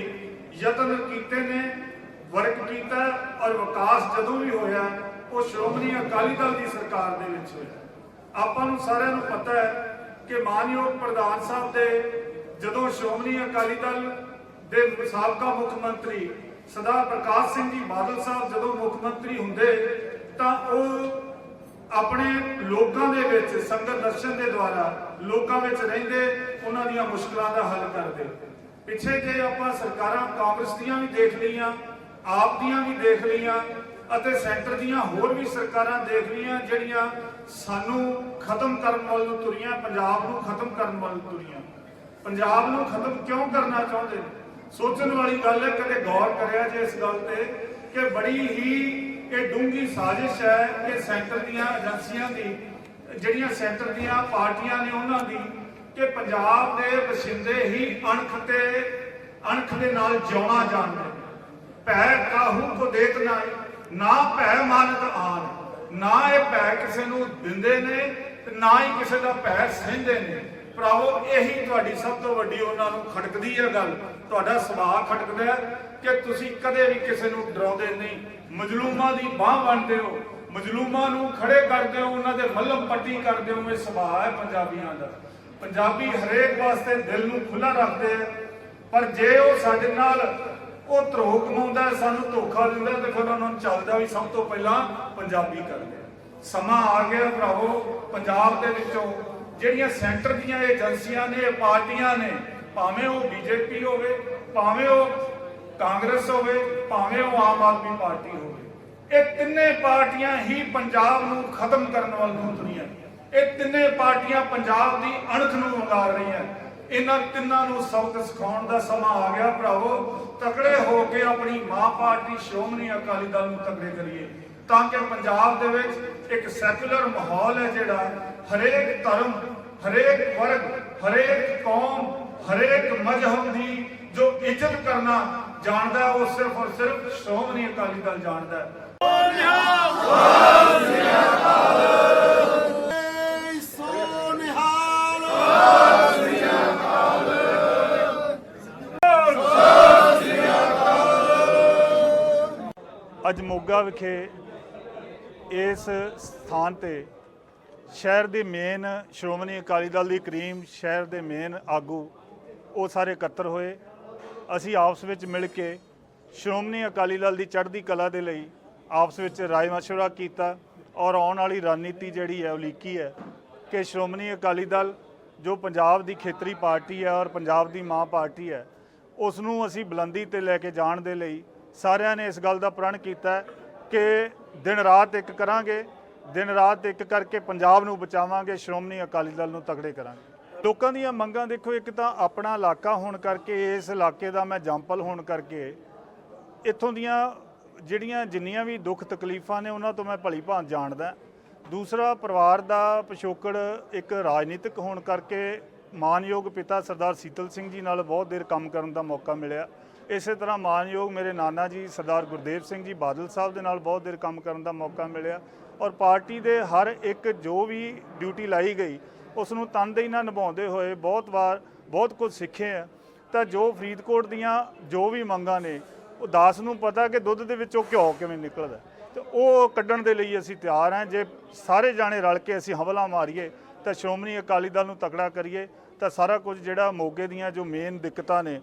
ਯਤਨ ਕੀਤੇ ਨੇ ਵਰਕ ਕੀਤਾ ਔਰ ਵਿਕਾਸ ਜਦੋਂ ਵੀ ਹੋਇਆ, ਉਹ ਸ਼੍ਰੋਮਣੀ ਅਕਾਲੀ ਦਲ ਦੀ ਸਰਕਾਰ ਦੇ ਵਿੱਚ ਹੋਇਆ। ਆਪਾਂ ਨੂੰ ਸਾਰਿਆਂ ਨੂੰ ਪਤਾ ਹੈ ਕਿ ਮਾਨਯੋਗ ਪ੍ਰਧਾਨ ਸਾਹਿਬ ਦੇ ਜਦੋਂ ਸ਼੍ਰੋਮਣੀ ਅਕਾਲੀ ਦਲ ਦੇ ਸਾਬਕਾ ਮੁੱਖ ਮੰਤਰੀ ਸਰਦਾਰ ਪ੍ਰਕਾਸ਼ ਸਿੰਘ ਜੀ ਬਾਦਲ ਸਾਹਿਬ ਜਦੋਂ ਮੁੱਖ ਮੰਤਰੀ ਹੁੰਦੇ, ਤਾਂ ਉਹ ਆਪਣੇ ਲੋਕਾਂ ਦੇ ਵਿੱਚ, ਸੰਗਤ ਦਰਸ਼ਨ ਦੇ ਦੁਆਰਾ ਲੋਕਾਂ ਵਿੱਚ ਰਹਿੰਦੇ, ਉਹਨਾਂ ਦੀਆਂ ਮੁਸ਼ਕਲਾਂ ਦਾ ਹੱਲ ਕਰਦੇ। ਪਿੱਛੇ ਜੇ ਆਪਾਂ ਸਰਕਾਰਾਂ ਕਾਂਗਰਸ ਦੀਆਂ ਵੀ ਦੇਖ ਲਈਆਂ, ਆਪ ਦੀਆਂ ਵੀ ਦੇਖ ਲਈਆਂ ਅਤੇ ਸੈਂਟਰ ਦੀਆਂ ਹੋਰ ਵੀ ਸਰਕਾਰਾਂ ਦੇਖ ਰਹੀਆਂ ਜਿਹੜੀਆਂ ਸਾਨੂੰ ਖਤਮ ਕਰਨ ਵੱਲ ਨੂੰ ਤੁਰੀਆਂ, ਪੰਜਾਬ ਨੂੰ ਖਤਮ ਕਰਨ ਵੱਲ ਤੁਰੀਆਂ। ਪੰਜਾਬ ਨੂੰ ਖਤਮ ਕਿਉਂ ਕਰਨਾ ਚਾਹੁੰਦੇ ਨੇ? ਸੋਚਣ ਵਾਲੀ ਗੱਲ ਹੈ, ਕਦੇ ਗੌਰ ਕਰਿਆ ਜੇ ਇਸ ਗੱਲ ਤੇ ਕਿ ਬੜੀ ਹੀ ਇਹ ਡੂੰਘੀ ਸਾਜ਼ਿਸ਼ ਹੈ ਕਿ ਸੈਂਟਰ ਦੀਆਂ ਏਜੰਸੀਆਂ ਦੀ, ਜਿਹੜੀਆਂ ਸੈਂਟਰ ਦੀਆਂ ਪਾਰਟੀਆਂ ਨੇ ਉਹਨਾਂ ਦੀ, ਕਿ ਪੰਜਾਬ ਦੇ ਵਸਿੰਦੇ ਹੀ ਅਣਖ ਤੇ ਅਣਖ ਦੇ ਨਾਲ ਜਿਉਣਾ ਜਾਣਦੇ ਭੈ ਕਾਹੂ ਕੋ ਦੇਤ ਨਾ ਨਾ ਭੈ ਮਾਨਤ ਆਨ, ਨਾ ਇਹ ਭੈ ਕਿਸੇ ਨੂੰ ਦਿੰਦੇ ਨੇ ਤੇ ਨਾ ਹੀ ਕਿਸੇ ਦਾ ਭੈ ਸਹਿੰਦੇ ਨੇ। ਭਰਾਵੋ, ਇਹੀ ਤੁਹਾਡੀ ਸਭ ਤੋਂ ਵੱਡੀ ਉਹਨਾਂ ਨੂੰ ਖਟਕਦੀ ਹੈ ਗੱਲ। ਤੁਹਾਡਾ ਸੁਭਾਅ ਖਟਕਦਾ ਹੈ ਕਿ ਤੁਸੀਂ ਕਦੇ ਵੀ ਕਿਸੇ ਨੂੰ ਡਰਾਉਂਦੇ ਨਹੀਂ। ਮਜਲੂਮਾਂ ਦੀ ਬਾਹ ਬਣਦੇ ਹੋ, ਮਜਲੂਮਾਂ ਨੂੰ ਖੜੇ ਕਰਦੇ ਹੋ, ਉਹਨਾਂ ਦੇ ਮੱਲਮ ਪੱਟੀ ਕਰਦੇ ਹੋ, ਇਹ ਸੁਭਾਅ ਹੈ ਪੰਜਾਬੀਆਂ ਦਾ। ਪੰਜਾਬੀ ਹਰੇਕ ਵਾਸਤੇ ਦਿਲ ਨੂੰ ਖੁੱਲਾ ਰੱਖਦੇ ਆ ਪਰ ਜੇ ਉਹ ਸਾਡੇ ਨਾਲ ਉਹ ਧਰੋ ਕਮਾਉਂਦਾ ਸਾਨੂੰ ਧੋਖਾ ਦਿੰਦਾ ਤੇ ਫਿਰ ਉਹਨਾਂ ਨੂੰ ਚੱਲਦਾ ਵੀ ਸਭ ਤੋਂ ਪਹਿਲਾਂ ਪੰਜਾਬੀ ਕਰਦੇ ਸਮਾਂ ਆ ਗਿਆ ਭਰਾਵੋ, ਪੰਜਾਬ ਦੇ ਵਿੱਚੋਂ ਜਿਹੜੀਆਂ ਸੈਂਟਰ ਦੀਆਂ ਏਜੰਸੀਆਂ ਨੇ, ਪਾਰਟੀਆਂ ਨੇ, ਭਾਵੇਂ ਉਹ ਬੀਜੇਪੀ ਹੋਵੇ, ਭਾਵੇਂ ਉਹ ਕਾਂਗਰਸ ਹੋਵੇ, ਭਾਵੇਂ ਉਹ ਆਮ ਆਦਮੀ ਪਾਰਟੀ ਹੋਵੇ, ਇਹ ਤਿੰਨੇ ਪਾਰਟੀਆਂ ਹੀ ਪੰਜਾਬ ਨੂੰ ਖਤਮ ਕਰਨ ਵੱਲ ਨੂੰ ਤੁਰੀਆਂ। ਇਹ ਤਿੰਨੇ ਪਾਰਟੀਆਂ ਪੰਜਾਬ ਦੀ ਅਣਖ ਨੂੰ ਵੰਗਾਰ ਰਹੀਆਂ। ਇਹਨਾਂ ਤਿੰਨਾਂ ਨੂੰ ਸਬਕ ਸਿਖਾਉਣ ਦਾ ਸਮਾਂ ਆ ਗਿਆ ਭਰਾਵੋ। ਤਕੜੇ ਹੋ ਕੇ ਆਪਣੀ ਮਾਂ ਪਾਰਟੀ ਸ਼੍ਰੋਮਣੀ ਅਕਾਲੀ ਦਲ ਨੂੰ ਤਕੜੇ ਕਰੀਏ। ਤਾਂ ਕਿ ਪੰਜਾਬ ਦੇ ਵਿੱਚ ਇੱਕ ਸੈਕੂਲਰ ਮਾਹੌਲ ਹੈ ਜਿਹੜਾ ਹਰੇਕ ਧਰਮ, ਹਰੇਕ ਵਰਗ, ਹਰੇਕ ਕੌਮ, ਹਰੇਕ ਮਜ਼ਹਬ ਦੀ ਜੋ ਇੱਜ਼ਤ ਕਰਨਾ ਜਾਣਦਾ ਉਹ ਸਿਰਫ ਔਰ ਸਿਰਫ ਸ਼੍ਰੋਮਣੀ ਅਕਾਲੀ ਦਲ ਜਾਣਦਾ ਹੈ। ਵਿਖੇ ਇਸ ਸਥਾਨ ਤੇ ਸ਼ਹਿਰ ਦੇ ਮੇਨ ਸ਼੍ਰੋਮਣੀ ਅਕਾਲੀ ਦਲ ਦੀ ਕਰੀਮ ਸ਼ਹਿਰ ਦੇ ਮੇਨ ਆਗੂ ਉਹ ਸਾਰੇ ਇਕੱਤਰ ਹੋਏ। ਅਸੀਂ ਆਪਸ ਵਿੱਚ ਮਿਲ ਕੇ ਸ਼੍ਰੋਮਣੀ ਅਕਾਲੀ ਦਲ ਦੀ ਚੜ੍ਹਦੀ ਕਲਾ ਦੇ ਲਈ ਆਪਸ ਵਿੱਚ ਰਾਏ ਮਸ਼ਵਰਾ ਕੀਤਾ ਔਰ ਆਉਣ ਵਾਲੀ ਰਣਨੀਤੀ ਜਿਹੜੀ ਹੈ ਉਹ ਲੀਕੀ ਹੈ ਕਿ ਸ਼੍ਰੋਮਣੀ ਅਕਾਲੀ ਦਲ ਜੋ ਪੰਜਾਬ ਦੀ ਖੇਤਰੀ ਪਾਰਟੀ ਹੈ ਔਰ ਪੰਜਾਬ ਦੀ ਮਾਂ ਪਾਰਟੀ ਹੈ ਉਸ ਨੂੰ ਅਸੀਂ ਬੁਲੰਦੀ ਤੇ ਲੈ ਕੇ ਜਾਣ ਦੇ ਲਈ ਸਾਰਿਆਂ ਨੇ ਇਸ ਗੱਲ ਦਾ ਪ੍ਰਣ ਕੀਤਾ ਕਿ ਦਿਨ ਰਾਤ ਇੱਕ ਕਰਾਂਗੇ, ਦਿਨ ਰਾਤ ਇੱਕ ਕਰਕੇ ਪੰਜਾਬ ਨੂੰ ਬਚਾਵਾਂਗੇ, ਸ਼੍ਰੋਮਣੀ ਅਕਾਲੀ ਦਲ ਨੂੰ ਤਕੜੇ ਕਰਾਂਗੇ। ਲੋਕਾਂ ਦੀਆਂ ਮੰਗਾਂ ਦੇਖੋ, ਇੱਕ ਤਾਂ ਆਪਣਾ ਇਲਾਕਾ ਹੋਣ ਕਰਕੇ, ਇਸ ਇਲਾਕੇ ਦਾ ਮੈਂ ਜੰਪਲ ਹੋਣ ਕਰਕੇ, ਇੱਥੋਂ ਦੀਆਂ ਜਿਹੜੀਆਂ ਜਿੰਨੀਆਂ ਵੀ ਦੁੱਖ ਤਕਲੀਫਾਂ ਨੇ, ਉਹਨਾਂ ਤੋਂ ਮੈਂ ਭਲੀ ਭਾਂਤ ਜਾਣਦਾ। ਦੂਸਰਾ, ਪਰਿਵਾਰ ਦਾ ਪਿਛੋਕੜ ਇੱਕ ਰਾਜਨੀਤਿਕ ਹੋਣ ਕਰਕੇ ਮਾਨਯੋਗ ਪਿਤਾ ਸਰਦਾਰ ਸੀਤਲ ਸਿੰਘ ਜੀ ਨਾਲ ਬਹੁਤ ਦੇਰ ਕੰਮ ਕਰਨ ਦਾ ਮੌਕਾ ਮਿਲਿਆ। ਇਸੇ ਤਰ੍ਹਾਂ ਮਾਨਯੋਗ ਮੇਰੇ ਨਾਨਾ ਜੀ ਸਰਦਾਰ ਗੁਰਦੇਵ ਸਿੰਘ ਜੀ ਬਾਦਲ ਸਾਹਿਬ ਦੇ ਨਾਲ ਬਹੁਤ ਦੇਰ ਕੰਮ ਕਰਨ ਦਾ ਮੌਕਾ ਮਿਲਿਆ ਔਰ ਪਾਰਟੀ ਦੇ ਹਰ ਇੱਕ ਜੋ ਵੀ ਡਿਊਟੀ ਲਾਈ ਗਈ, ਉਸ ਨੂੰ ਤਨਦੇਹੀ ਨਾਲ ਨਿਭਾਉਂਦੇ ਹੋਏ ਬਹੁਤ ਵਾਰ ਬਹੁਤ ਕੁਝ ਸਿੱਖੇ ਆ। ਤਾਂ ਜੋ ਫਰੀਦਕੋਟ ਦੀਆਂ ਜੋ ਵੀ ਮੰਗਾਂ ਨੇ, ਉਹ ਦਾਸ ਨੂੰ ਪਤਾ ਕਿ ਦੁੱਧ ਦੇ ਵਿੱਚੋਂ ਘਿਓ ਕਿਵੇਂ ਨਿਕਲਦਾ। ਤੇ ਉਹ ਕੱਢਣ ਦੇ ਲਈ ਅਸੀਂ ਤਿਆਰ ਹਾਂ। ਜੇ ਸਾਰੇ ਜਾਣੇ ਰਲ ਕੇ ਅਸੀਂ ਹਵਲਾ ਮਾਰੀਏ ਤਾਂ ਸ਼੍ਰੋਮਣੀ ਅਕਾਲੀ ਦਲ ਨੂੰ ਤਕੜਾ ਕਰੀਏ, ਤਾਂ ਸਾਰਾ ਕੁਝ ਜਿਹੜਾ ਮੋਗੇ ਦੀਆਂ ਜੋ ਮੇਨ ਦਿੱਕਤਾਂ ਨੇ,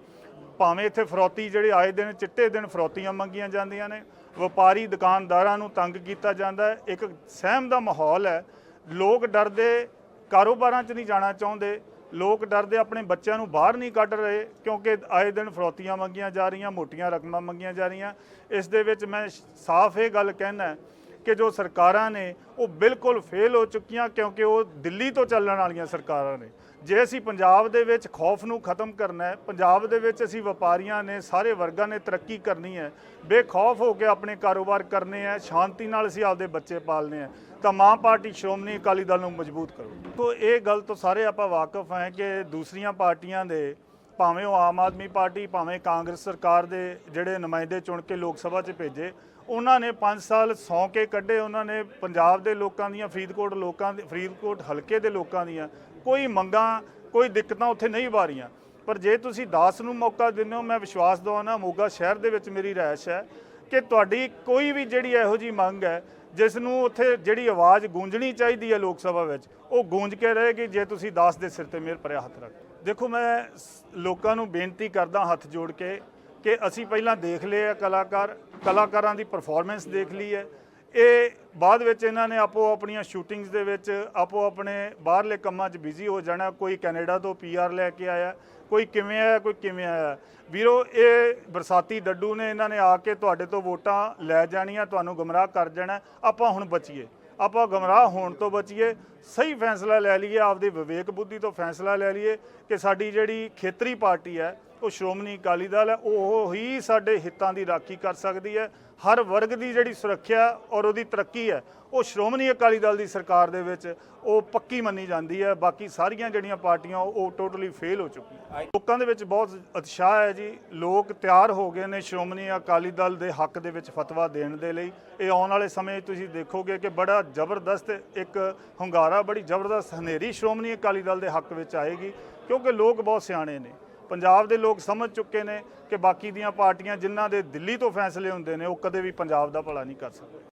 ਭਾਵੇਂ ਇੱਥੇ ਫਰੋਤੀ ਜਿਹੜੇ ਆਏ ਦਿਨ ਚਿੱਟੇ ਦਿਨ ਫਰੋਤੀਆਂ ਮੰਗੀਆਂ ਜਾਂਦੀਆਂ ਨੇ, ਵਪਾਰੀ ਦੁਕਾਨਦਾਰਾਂ ਨੂੰ ਤੰਗ ਕੀਤਾ ਜਾਂਦਾ ਹੈ, ਇੱਕ ਸਹਿਮ ਦਾ ਮਾਹੌਲ ਹੈ, ਲੋਕ ਡਰਦੇ ਕਾਰੋਬਾਰਾਂ 'ਚ ਨਹੀਂ ਜਾਣਾ ਚਾਹੁੰਦੇ, ਲੋਕ ਡਰਦੇ ਆਪਣੇ ਬੱਚਿਆਂ ਨੂੰ ਬਾਹਰ ਨਹੀਂ ਕੱਢ ਰਹੇ, ਕਿਉਂਕਿ ਆਏ ਦਿਨ ਫਰੋਤੀਆਂ ਮੰਗੀਆਂ ਜਾ ਰਹੀਆਂ, ਮੋਟੀਆਂ ਰਕਮਾਂ ਮੰਗੀਆਂ ਜਾ ਰਹੀਆਂ, ਇਸ ਦੇ ਵਿੱਚ ਮੈਂ ਸਾਫ਼ ਇਹ ਗੱਲ ਕਹਿਣਾ ਕਿ ਜੋ ਸਰਕਾਰਾਂ ਨੇ, ਉਹ ਬਿਲਕੁਲ ਫੇਲ ਹੋ ਚੁੱਕੀਆਂ ਕਿਉਂਕਿ ਉਹ ਦਿੱਲੀ ਤੋਂ ਚੱਲਣ ਵਾਲੀਆਂ ਸਰਕਾਰਾਂ ਨੇ। ਜੇ ਅਸੀਂ ਪੰਜਾਬ ਦੇ ਵਿੱਚ ਖੌਫ ਨੂੰ ਖਤਮ ਕਰਨਾ ਹੈ, ਪੰਜਾਬ ਦੇ ਵਿੱਚ ਅਸੀਂ ਵਪਾਰੀਆਂ ਨੇ, ਸਾਰੇ ਵਰਗਾਂ ਨੇ ਤਰੱਕੀ ਕਰਨੀ ਹੈ। ਬੇਖੌਫ ਹੋ ਕੇ ਆਪਣੇ ਕਾਰੋਬਾਰ ਕਰਨੇ ਹੈ, ਸ਼ਾਂਤੀ ਨਾਲ ਅਸੀਂ ਆਪਦੇ ਬੱਚੇ ਪਾਲਨੇ ਹੈ। ਤਾਂ ਮਾਂ ਪਾਰਟੀ ਸ਼੍ਰੋਮਣੀ ਅਕਾਲੀ ਦਲ ਨੂੰ ਮਜ਼ਬੂਤ ਕਰੋ। ਤੋ ਇਹ ਗੱਲ ਤੋਂ ਸਾਰੇ ਆਪਾਂ ਵਾਕਿਫ ਹੈ ਕਿ ਦੂਸਰੀਆਂ ਪਾਰਟੀਆਂ ਦੇ, ਭਾਵੇਂ ਉਹ ਆਮ ਆਦਮੀ ਪਾਰਟੀ, ਭਾਵੇਂ ਕਾਂਗਰਸ ਸਰਕਾਰ ਦੇ ਜਿਹੜੇ ਨੁਮਾਇੰਦੇ ਚੁਣ ਕੇ ਲੋਕ ਸਭਾ 'ਚ ਭੇਜੇ ਉਹਨਾਂ ਨੇ 5 ਸਾਲ ਸੌਂ ਕੇ ਕੱਢੇ, ਉਹਨਾਂ ਨੇ ਪੰਜਾਬ ਦੇ ਲੋਕਾਂ ਦੀਆਂ, ਫਰੀਦਕੋਟ ਲੋਕਾਂ ਦੇ, ਫਰੀਦਕੋਟ ਹਲਕੇ ਦੇ ਲੋਕਾਂ ਦੀਆਂ। ਕੋਈ ਮੰਗਾਂ, ਕੋਈ ਦਿੱਕਤਾਂ ਉੱਥੇ ਨਹੀਂ ਵਾਰੀਆਂ। ਪਰ ਜੇ ਤੁਸੀਂ ਦਾਸ ਨੂੰ ਮੌਕਾ ਦਿੰਦੇ ਹੋ, ਮੈਂ ਵਿਸ਼ਵਾਸ ਦਵਾਨਾ ਮੋਗਾ ਸ਼ਹਿਰ ਦੇ ਵਿੱਚ ਮੇਰੀ ਰਾਇਸ਼ ਹੈ ਕਿ ਤੁਹਾਡੀ ਕੋਈ ਵੀ ਜਿਹੜੀ ਇਹੋ ਜੀ ਮੰਗ ਹੈ, ਜਿਸ ਨੂੰ ਉੱਥੇ ਜਿਹੜੀ ਆਵਾਜ਼ ਗੂੰਜਣੀ ਚਾਹੀਦੀ ਹੈ ਲੋਕ ਸਭਾ ਵਿੱਚ, ਉਹ ਗੂੰਜ ਕੇ ਰਹੇਗੀ ਜੇ ਤੁਸੀਂ ਦਾਸ ਦੇ ਸਿਰ ਤੇ ਮੇਰ ਭਰਿਆ ਹੱਥ ਰੱਖ ਦੇਖੋ, ਮੈਂ ਲੋਕਾਂ ਨੂੰ ਬੇਨਤੀ ਕਰਦਾ ਹੱਥ ਜੋੜ ਕੇ ਕਿ ਅਸੀਂ ਪਹਿਲਾਂ ਦੇਖ ਲਏ ਆ ਕਲਾਕਾਰ, ਕਲਾਕਾਰਾਂ ਦੀ ਪਰਫਾਰਮੈਂਸ ਦੇਖ ਲਈ ਹੈ। ਇਹ ਬਾਅਦ ਵਿੱਚ ਇਹਨਾਂ ਨੇ ਆਪੋ ਆਪਣੀਆਂ ਸ਼ੂਟਿੰਗਸ ਦੇ ਵਿੱਚ ਆਪੋ ਆਪਣੇ ਬਾਹਰਲੇ ਕੰਮਾਂ 'ਚ ਬਿਜ਼ੀ ਹੋ ਜਾਣਾ। ਕੋਈ ਕੈਨੇਡਾ ਤੋਂ ਪੀਆਰ ਲੈ ਕੇ ਆਇਆ, ਕੋਈ ਕਿਵੇਂ ਆਇਆ, ਕੋਈ ਕਿਵੇਂ ਆਇਆ। ਵੀਰੋ, ਇਹ ਬਰਸਾਤੀ ਡੱਡੂ ਨੇ ਇਹਨਾਂ ਨੇ ਆ ਕੇ ਤੁਹਾਡੇ ਤੋਂ ਵੋਟਾਂ ਲੈ ਜਾਣੀਆਂ, ਤੁਹਾਨੂੰ ਗਮਰਾਹ ਕਰ ਜਾਣਾ। ਆਪਾਂ ਹੁਣ ਬਚੀਏ। ਆਪਾਂ ਗਮਰਾਹ ਹੋਣ ਤੋਂ ਬਚੀਏ। ਸਹੀ ਫੈਸਲਾ ਲੈ ਲਈਏ, ਆਪਦੇ ਵਿਵੇਕ ਬੁੱਧੀ ਤੋਂ ਫੈਸਲਾ ਲੈ ਲਈਏ ਕਿ ਸਾਡੀ ਜਿਹੜੀ ਖੇਤਰੀ ਪਾਰਟੀ ਹੈ ਉਹ ਸ਼੍ਰੋਮਣੀ ਅਕਾਲੀ ਦਲ ਹੈ, ਉਹ ਹੀ ਸਾਡੇ ਹਿੱਤਾਂ ਦੀ ਰਾਖੀ ਕਰ ਸਕਦੀ ਹੈ। ਹਰ ਵਰਗ ਦੀ ਜਿਹੜੀ ਸੁਰੱਖਿਆ ਔਰ ਉਹਦੀ ਤਰੱਕੀ ਹੈ, ਉਹ ਸ਼੍ਰੋਮਣੀ ਅਕਾਲੀ ਦਲ ਦੀ ਸਰਕਾਰ ਦੇ ਵਿੱਚ ਉਹ ਪੱਕੀ ਮੰਨੀ ਜਾਂਦੀ ਹੈ। ਬਾਕੀ ਸਾਰੀਆਂ ਜਿਹੜੀਆਂ ਪਾਰਟੀਆਂ, ਉਹ ਟੋਟਲੀ ਫੇਲ ਹੋ ਚੁੱਕੀਆਂ। ਲੋਕਾਂ ਦੇ ਵਿੱਚ ਬਹੁਤ ਉਤਸ਼ਾਹ ਹੈ ਜੀ। ਲੋਕ ਤਿਆਰ ਹੋ ਗਏ ਨੇ ਸ਼੍ਰੋਮਣੀ ਅਕਾਲੀ ਦਲ ਦੇ ਹੱਕ ਦੇ ਵਿੱਚ ਫਤਵਾ ਦੇਣ ਦੇ ਲਈ। ਇਹ ਆਉਣ ਵਾਲੇ ਸਮੇਂ ਤੁਸੀਂ ਦੇਖੋਗੇ ਕਿ ਬੜਾ ਜ਼ਬਰਦਸਤ ਇੱਕ ਹੁੰਗਾਰਾ, ਬੜੀ ਜ਼ਬਰਦਸਤ ਹਨੇਰੀ ਸ਼੍ਰੋਮਣੀ ਅਕਾਲੀ ਦਲ ਦੇ ਹੱਕ ਵਿੱਚ ਆਏਗੀ, ਕਿਉਂਕਿ ਲੋਕ ਬਹੁਤ ਸਿਆਣੇ ਨੇ। ਪੰਜਾਬ ਦੇ ਲੋਕ ਸਮਝ ਚੁੱਕੇ ਨੇ ਕਿ ਬਾਕੀ ਦੀਆਂ ਪਾਰਟੀਆਂ ਜਿਨ੍ਹਾਂ ਦੇ ਦਿੱਲੀ ਤੋਂ ਫੈਸਲੇ ਹੁੰਦੇ ਨੇ, ਉਹ ਕਦੇ ਵੀ ਪੰਜਾਬ ਦਾ ਭਲਾ ਨਹੀਂ ਕਰ ਸਕਦੇ।